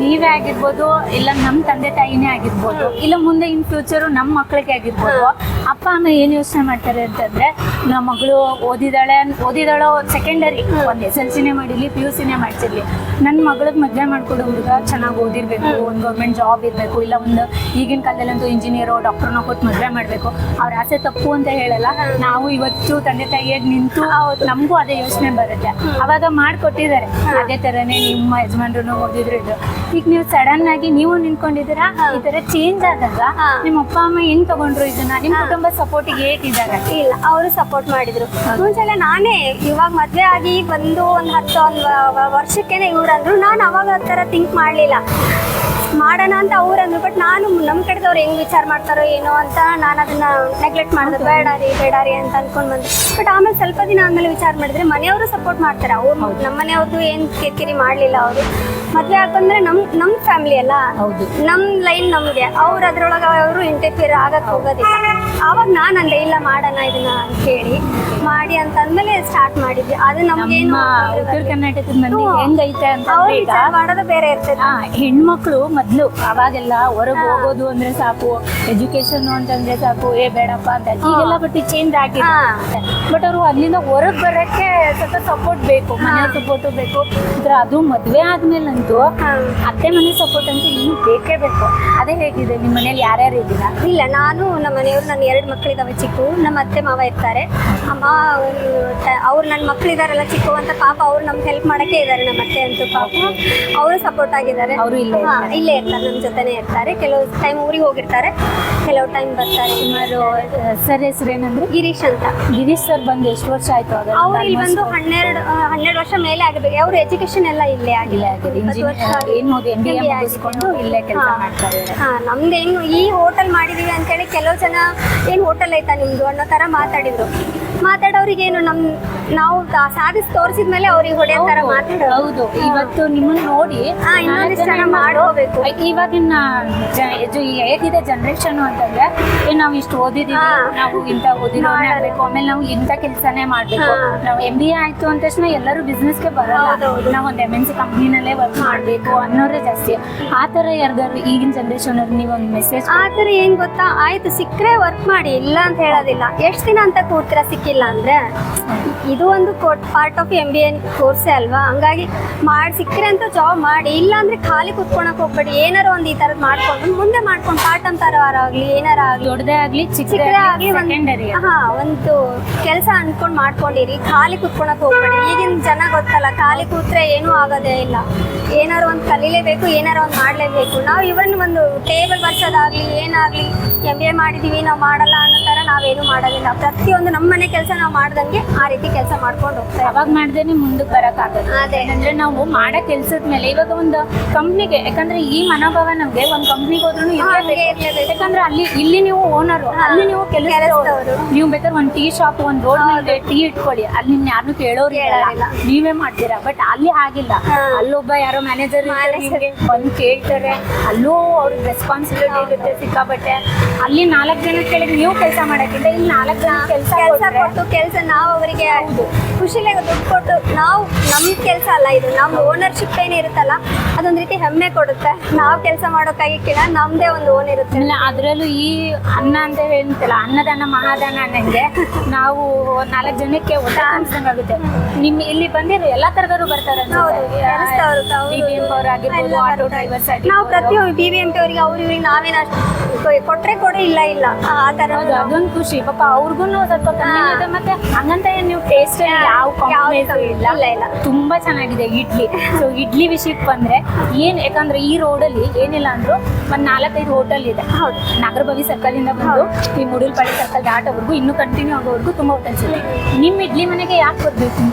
ನೀವೇ ಆಗಿರ್ಬೋದು ಇಲ್ಲ ನಮ್ಮ ತಂದೆ ತಾಯಿನೇ ಆಗಿರ್ಬೋದು ಇಲ್ಲ ಮುಂದೆ ಇನ್ ಫ್ಯೂಚರು ನಮ್ಮ ಮಕ್ಕಳಿಗೆ ಆಗಿರ್ಬೋದು ಅಪ್ಪ ಅಮ್ಮ ಏನು ಯೋಚನೆ ಮಾಡ್ತಾರೆ ಅಂತಂದ್ರೆ ನಮ್ಮ ಮಗಳು ಓದಿದಾಳೆ ಓದಿದಾಳೋ ಸೆಕೆಂಡರಿ ಒಂದು ಎಸ್ ಎಲ್ ಸಿನೇ ಮಾಡಿರ್ಲಿ ಪಿ ಯು ಸಿನೇ ಮಾಡ್ಸಿರ್ಲಿ. ನನ್ನ ಮಗಳಿಗೆ ಮದುವೆ ಮಾಡ್ಕೊಡೋ ಹುಡುಗ ಚೆನ್ನಾಗಿ ಓದಿರ್ಬೇಕು ಒಂದು ಗೌರ್ಮೆಂಟ್ ಜಾಬ್ ಇರಬೇಕು ಇಲ್ಲ ಒಂದು ಈಗಿನ ಕಾಲದಲ್ಲಂತೂ ಇಂಜಿನಿಯರು ಡಾಕ್ಟರ್ನ ಕೊಟ್ಟು ಮದುವೆ ಮಾಡಬೇಕು. ಅವ್ರ ಆಸೆ ತಪ್ಪು ಅಂತ ಹೇಳಲ್ಲ. ನಾವು ಇವತ್ತು ತಂದೆ ತಾಯಿಯಾಗಿ ನಿಂತು ನಮಗೂ ಅದೇ ಯೋಚನೆ ಬರುತ್ತೆ. ಅವಾಗ ಮಾಡಿಕೊಟ್ಟಿದ್ದಾರೆ. ಅದೇ ತರನೇ ನಿಮ್ಮ ಯಜಮಾನ್ರು ಓದಿದ್ರು ಇದ್ರು ಈಗ ನೀವು ಸಡನ್ ಆಗಿ ನೀವು ನಿಂತ್ಕೊಂಡಿದ್ದೀರಾ? ಈ ತರ ಚೇಂಜ್ ಆದಾಗ. ನಿಮ್ಮ ಅಪ್ಪ ಅಮ್ಮ ಏನು ತಗೊಂಡ್ರು ಇದನ್ನ? ನಿಮ್ಮ ಕುಟುಂಬ ಸಪೋರ್ಟಿಗೆ ಹೇಗಿದ್ದಾರೆ? ಇಲ್ಲ ಅವರು ಸಪೋರ್ಟ್ ಮಾಡಿದ್ರು. ಮುಂಚೆಲ್ಲ ನಾನೇ ಇವಾಗ ಮದುವೆ ಆಗಿ ಬಂದು ಒಂದು ಹತ್ತು ಒಂದು ವರ್ಷಕ್ಕೇನೆ ಇವ್ರಂದ್ರು ನಾನು ಅವಾಗ ಆ ಥರ ಥಿಂಕ್ ಮಾಡಲಿಲ್ಲ. ಮಾಡೋಣ ಅಂತ ಅವ್ರು ಅಂದ್ರು ಬಟ್ ನಾನು ನಮ್ಮ ಕಡೆದವ್ರು ಹೆಂಗ್ ವಿಚಾರ ಮಾಡ್ತಾರೋ ಏನೋ ಅಂತ ನಾನು ಅದನ್ನ ನೆಗ್ಲೆಕ್ಟ್ ಮಾಡಿದೆ ಬೇಡ ರೀ ಬೇಡ ರೀ ಅಂತ ಅನ್ಕೊಂಡ್ ಬಂದೆ. ಬಟ್ ಆಮೇಲೆ ಸ್ವಲ್ಪ ದಿನ ಆದ್ಮೇಲೆ ವಿಚಾರ ಮಾಡಿದ್ರೆ ಮನೆಯವರು ಸಪೋರ್ಟ್ ಮಾಡ್ತಾರೆ. ಅವ್ರು ನಮ್ಮ ಮನೆಯವ್ರದ್ದು ಏನ್ ಕಿರಿಕಿರಿ ಮಾಡ್ಲಿಲ್ಲ ಅವರು. ಮದ್ವೆ ಯಾಕಂದ್ರೆ ನಮ್ ನಮ್ ಫ್ಯಾಮಿಲಿ ಅಲ್ಲ? ನಮ್ ಲೈನ್ ನಮ್ಗೆ. ಅವ್ರ ಅದ್ರೊಳಗ ಅವರು ಇಂಟರ್ಫಿಯರ್ ಆಗಕ್ ಹೋಗೋದಿಲ್ಲ. ಅವಾಗ ನಾನು ಅಂದೆ ಇಲ್ಲ ಮಾಡೋಣ ಇದನ್ನ ಅಂತ ಹೇಳಿ. ಮಾಡಿ ಅಂತ ಅಂದ್ಮೇಲೆ ಸ್ಟಾರ್ಟ್ ಮಾಡಿದ್ವಿ. ಅದು ನಮ್ಗೆ ಉತ್ತರ ಕರ್ನಾಟಕದ ಮಂದಿ. ಹೆಂಗೈತೆ ಅಂತ ಮಾಡೋದು ಬೇರೆ ಇರ್ತದೆ ಹೆಣ್ಮಕ್ಳು ಹೆಣ್ಮಕ್ಳು ಮೊದ್ಲು ಅವಾಗೆಲ್ಲ ಹೊರಗೆ ಹೋಗೋದು ಅಂದ್ರೆ ಸಾಕು ಎಜುಕೇಶನ್ ಅಂತಂದ್ರೆ ಸಾಕು ಏ ಬೇಡಪ್ಪ ಅಂತ ಈಗೆಲ್ಲ ಬಟ್ ಚೇಂಜ್ ಆಗಿದೆ ಬಟ್ ಅವರು ಅಲ್ಲಿಂದ ಹೊರಗೆ ಬರಕ್ಕೆ ಸ್ವಲ್ಪ ಸಪೋರ್ಟ್ ಬೇಕು ಮನೆ ಸಪೋರ್ಟ್ ಬೇಕು. ಅಂದ್ರೆ ಅದು ಮದ್ವೆ ಆದ್ಮೇಲಂತೂ. ಅತ್ತೆ ಮನೆ ಸಪೋರ್ಟ್ ಅಂತೂ ಇನ್ನು ಬೇಕೇ ಬೇಕು. ಅದೇ ಹೇಗಿದೆ ನಿಮ್ಮ ಮನೇಲಿ ಯಾರ್ಯಾರು ಇದ್ದೀರಾ? ಇಲ್ಲ ನಾನು ನಮ್ಮ ಮನೆಯವರು ನನ್ನ ಎರಡು ಮಕ್ಕಳಿದಾವೆ ಚಿಕ್ಕು. ನಮ್ಮ ಅತ್ತೆ ಮಾವ ಇರ್ತಾರೆ. ಅಮ್ಮ ಅವ್ರು ನನ್ನ ಮಕ್ಕಳಿದಾರಲ್ಲ ಚಿಕ್ಕು ಅಂತ ಪಾಪ ಅವ್ರು ನಮ್ಗೆ ಹೆಲ್ಪ್ ಮಾಡಕ್ಕೆ ಇದ್ದಾರೆ ನಮ್ಮ ಅತ್ತೆ ಅಂತೂ ಪಾಪ. ಅವರು ಸಪೋರ್ಟ್ ಆಗಿದ್ದಾರೆ. ಅವರು ಇಲ್ಲ ಇಲ್ಲೇ ಇರ್ತಾರೆ ನಮ್ಮ ಜೊತೆನೆ ಇರ್ತಾರೆ. ಕೆಲವು ಟೈಮ್ ಊರಿಗೆ ಹೋಗಿರ್ತಾರೆ. ಕೆಲವು ಟೈಮ್ ಬರ್ತಾರೆ. ಸುಮಾರು ಸರ್ ಹೆಸರು ಏನಂದ್ರೆ? ಗಿರೀಶ್ ಅಂತ. ಗಿರೀಶ್ ಸರ್ ಬಂದು ಎಷ್ಟು ವರ್ಷ ಆಯ್ತು ಅವ್ರು ಇಲ್ಲಿ ಬಂದು ಹನ್ನೆರಡು ಹನ್ನೆರಡು ವರ್ಷ ಮೇಲೆ ಆಗಬೇಕು. ಅವ್ರ ಎಜುಕೇಶನ್ ಎಲ್ಲ ಇಲ್ಲೇ ಆಗಿಲ್ಲ. ನಮ್ದು ಏನು ಇಂಜಿನಿಯರ್ ಏನ್ ಓದಿ ಎಂ ಬಿ ಎ ಮುಗಿಸ್ಕೊಂಡು ಇಲ್ಲೇ ಕೆಲಸ ಮಾಡ್ತಾ ಇದ್ದಾರೆ. ಹಾ ನಮ್ದೇನು ಈ ಹೋಟೆಲ್ ಮಾಡಿದೀವಿ ಅಂತೇಳಿ ಕೆಲವು ಜನ ಏನ್ ಹೋಟೆಲ್ ಐತಾ ನಿಮ್ದು? ಅನ್ನೋ ತರ ಮಾತಾಡಿದ್ರು. ಮಾತಾಡೋರಿಗೆ ಏನು ನಮ್ ನಾವು ಸಾಧಿಸಿ ತೋರಿಸಿದ ಮೇಲೆ ಅವ್ರಿಗೆ ಹೊಡೆಯೋ ತರ ಮಾತಾಡೋದು ಹೌದು. ಇವತ್ತು ನಿಮ್ಮನ್ನ ನೋಡಿ ಹಾ, ಇನ್ನೊಂದಿಷ್ಟು ಜನ ಮಾಡ್ಕೋಬೇಕು. ಇವಾಗಿನ ಹೇಗಿದೆ ಜನರೇಷನ್ ಅಂತಂದ್ರೆ ನಾವು ಇಷ್ಟು ಓದಿದೀವಿ ನಾವು ಇಂತ ಓದಿರೋನೇ ಆಗ್ಬೇಕು ಆಮೇಲೆ ನಾವು ಇಂತ ಕೆಲಸನೇ ಮಾಡ್ಬೇಕು. ನಾವು ಎಂ ಬಿ ಎ ಆಯ್ತು ಅಂತ ತಕ್ಷಣ ಎಲ್ಲರೂ ಬಿಸ್ನೆಸ್ಗೆ ಬರಲ್ಲ. ಬರೋದು ನಾವು ಒಂದು ಎಂ ಎನ್ ಸಿ ಕಂಪ್ನಿನಲ್ಲೇ ವರ್ಕ್ ಮಾಡ್ಬೇಕು ಅನ್ನೋರೇ ಜಾಸ್ತಿ. ಆ ಥರ ಯಾರ್ದಾರು ಈಗಿನ ಜನರೇಷನ್ ಅವ್ರಿಗೆ ನೀವು ಒಂದು ಮೆಸೇಜ್ ಆ ಥರ ಏನ್ ಗೊತ್ತಾ? ಆಯ್ತು ಸಿಕ್ಕರೆ ವರ್ಕ್ ಮಾಡಿ ಇಲ್ಲ ಅಂತ ಹೇಳೋದಿಲ್ಲ. ಎಷ್ಟ್ ದಿನ ಅಂತ ಕೂಡ್ತೀರಾ ಸಿಕ್ಕಿಲ್ಲ ಅಂದ್ರೆ? ಇದು ಒಂದು part of M B N ಕೋರ್ಸೇ ಅಲ್ವಾ? ಹಂಗಾಗಿ ಮಾಡಿ ಸಿಕ್ಕರೆ ಅಂತ ಜಾಬ್ ಮಾಡಿ ಇಲ್ಲ ಅಂದ್ರೆ ಖಾಲಿ ಕುತ್ಕೊಳಕ್ ಹೋಗ್ಬೇಡಿ. ಏನಾರ ಒಂದು ಈ ತರದ್ ಮಾಡ್ಕೊಂಡು ಮುಂದೆ ಮಾಡ್ಕೊಂಡು ಪಾರ್ಟ್ ಅಂತ ಆಗಲಿ ಏನಾರ ಆಗ್ಲಿ. ದೊಡ್ಡದೇ ಆಗ್ಲಿ ಚಿಕ್ಕದೇ ಆಗ್ಲಿ ಒಂದು ಹಾ ಒಂದು ಕೆಲಸ ಅನ್ಕೊಂಡು ಮಾಡ್ಕೊಂಡಿರಿ. ಖಾಲಿ ಕುತ್ಕೊಳಕ್ ಹೋಗ್ಬೇಡಿ. ಈಗಿನ ಜನ ಗೊತ್ತಲ್ಲ ಖಾಲಿ ಕೂತ್ರೆ ಏನೂ ಆಗೋದೇ ಇಲ್ಲ. ಏನಾರು ಒಂದು ಕಲೀಲೇಬೇಕು ಏನಾರು ಒಂದು ಮಾಡ್ಲೇಬೇಕು. ನಾವು ಇವನ್ ಒಂದು ಟೇಬಲ್ ಬರ್ಸೋದಾಗ್ಲಿ ಏನಾಗ್ಲಿ ಎಂ ಬಿ ಎ ಮಾಡಿದೀವಿ ನಾವು ಮಾಡಲ್ಲ ಅನ್ನೋ ತರ ನಾವೇನು ಮಾಡೋದಿಲ್ಲ ಪ್ರತಿಯೊಂದು ನಮ್ಮ ಮನೆ ಕೆಲಸ ನಾವು ಮಾಡ್ದಂಗೆ ಆ ರೀತಿ ಕೆಲಸ ಮಾಡ್ಕೊಂಡು ಹೋಗ್ತಾ. ಅವಾಗ ಮಾಡ್ದೇನೆ ಮುಂದಕ್ಕೆ ಬರಕ್ ಅದೇ. ಅಂದ್ರೆ ನಾವು ಮಾಡೋ ಕೆಲಸದ ಮೇಲೆ ಇವಾಗ ಒಂದು ಕಂಪ್ನಿಗೆ ಯಾಕಂದ್ರೆ ಈ ಮನೋಭಾವ ನಮ್ಗೆ ಒಂದ್ ಕಂಪ್ನಿಗೆ ಹೋದ್ರು. ಯಾಕಂದ್ರೆ ಅಲ್ಲಿ ಇಲ್ಲಿ ನೀವು ಓನರ್ ಅಲ್ಲಿ ನೀವು ಕೆಲಸದವರು. ನೀವು ಬೇಕಾದ್ರೆ ಒಂದ್ ಟೀ ಶಾಪ್ ಒಂದ್ ರೋಡ್ ಮೇಲೆ ಟೀ ಇಟ್ಕೊಳ್ಳಿ ಅಲ್ಲಿ ನಿಮ್ ಯಾರು ಕೇಳೋರು. ನೀವೇ ಮಾಡ್ತೀರಾ ಬಟ್ ಅಲ್ಲಿ ಹಾಗಿಲ್ಲ ಅಲ್ಲೊಬ್ಬ ಯಾರೋ ಮ್ಯಾನೇಜರ್. ಬಂದು ಕೇಳ್ತಾರೆ ಅಲ್ಲೂ ಅವ್ರಿಗೆ ರೆಸ್ಪಾನ್ಸಿಬಿಲಿಟಿ ಇರುತ್ತೆ ಸಿಕ್ಕಾಬಟ್ಟೆ ಅಲ್ಲಿ ನಾಲ್ಕು ಜನ ಕೇಳಿದ್ರೆ ನೀವು ಕೆಲಸ ಮಾಡಕ್ಕಿಂತ ಇಲ್ಲಿ ನಾಲ್ಕು ಜನ ಕೆಲಸ ಕೆಲಸ ಕೊಟ್ಟು ಕೆಲಸ ನಾವು ಅವರಿಗೆ ಖುಷಿಲೇ ದುಡ್ಡು ಕೊಟ್ಟು ನಾವು ನಮ್ಮ ಕೆಲಸ ಅಲ್ಲ ಇದು ನಮ್ಮ ಓನರ್ಶಿಪ್ ಏನಿರುತ್ತಲ್ಲ ಅದೊಂದು ರೀತಿ ಹೆಮ್ಮೆ ಕೊಡುತ್ತೆ. ನಾವು ಕೆಲಸ ಮಾಡೋಕ್ಕಾಗಿಕ್ಕಿಲ್ಲ ನಮ್ದೇ ಒಂದು ಓನ್ ಇರುತ್ತೆ. ಇಲ್ಲ ಅದರಲ್ಲೂ ಈ ಅನ್ನ ಅಂತ ಹೇಳ್ತಲ್ಲ ಅನ್ನದಾನ ಮಹಾದಾನ ಅನ್ನಂಗೆ ನಾವು ನಾಲ್ಕು ಜನಕ್ಕೆ ಊಟ ಆಗುತ್ತೆ. ನಿಮ್ ಇಲ್ಲಿ ಬಂದಿರೋ ಎಲ್ಲ ತರದವರು ಬರ್ತಾರೆ ಹೌದು. ಆಗಿರ್ಬೋದು ಎಲ್ಲ ಆಟೋ. ಡ್ರೈವರ್ಸ್ ನಾವು ಪ್ರತಿಯೊಂದು ಬಿ ಬಿ ಎಂ ಪಿ ಅವರಿಗೆ ಅವ್ರ ಇವ್ರಿಗೆ ನಾವೇನು ಅಷ್ಟು ಕೊಟ್ರೆ ಕೊಡಿ ಇಲ್ಲ ಇಲ್ಲ. ಆ ಥರ ಹೌದು ಅದೊಂದು ಖುಷಿ? ಪಾಪ ಅವ್ರಿಗೂ ಸ್ವಲ್ಪ ಕಮ್ಮಿ ಇದೆ ಮತ್ತೆ ಹಂಗಂತ ಏನು ನೀವು ಟೇಸ್ಟ್ ಯಾವ ಕಾಂಪ್ರಮೈಸ್ ಇಲ್ಲ. ಇಲ್ಲ, ಇಲ್ಲ. ತುಂಬಾ ಚೆನ್ನಾಗಿದೆ ಇಡ್ಲಿ. ಸೊ ಇಡ್ಲಿ ವಿಷಯಕ್ಕೆ ಬಂದ್ರೆ ಏನ್ ಯಾಕಂದ್ರೆ ಈ ರೋಡಲ್ಲಿ ಏನಿಲ್ಲ ಅಂದ್ರು ಒಂದ್ ನಾಲ್ಕೈದು ಹೋಟೆಲ್ ಇದೆ. ಹೌದು. ನಾಗರಭವಿ ಸರ್ಕಲ್ ಇಂದ ಬಂದು ಈ ಮುಡಿಲ್ಪಾಡಿ ಸರ್ಕಲ್ ದಾಟೋವರೆಗೂ ಇನ್ನೂ ಕಂಟಿನ್ಯೂ ಆಗೋವರೆಗೂ ತುಂಬಾ ಹೋಟೆಲ್ಸ್ ಇದೆ ನಿಮ್ ಇಡ್ಲಿ ಮನೆಗೆ ಯಾಕೆ ಬರ್ಬೇಕು?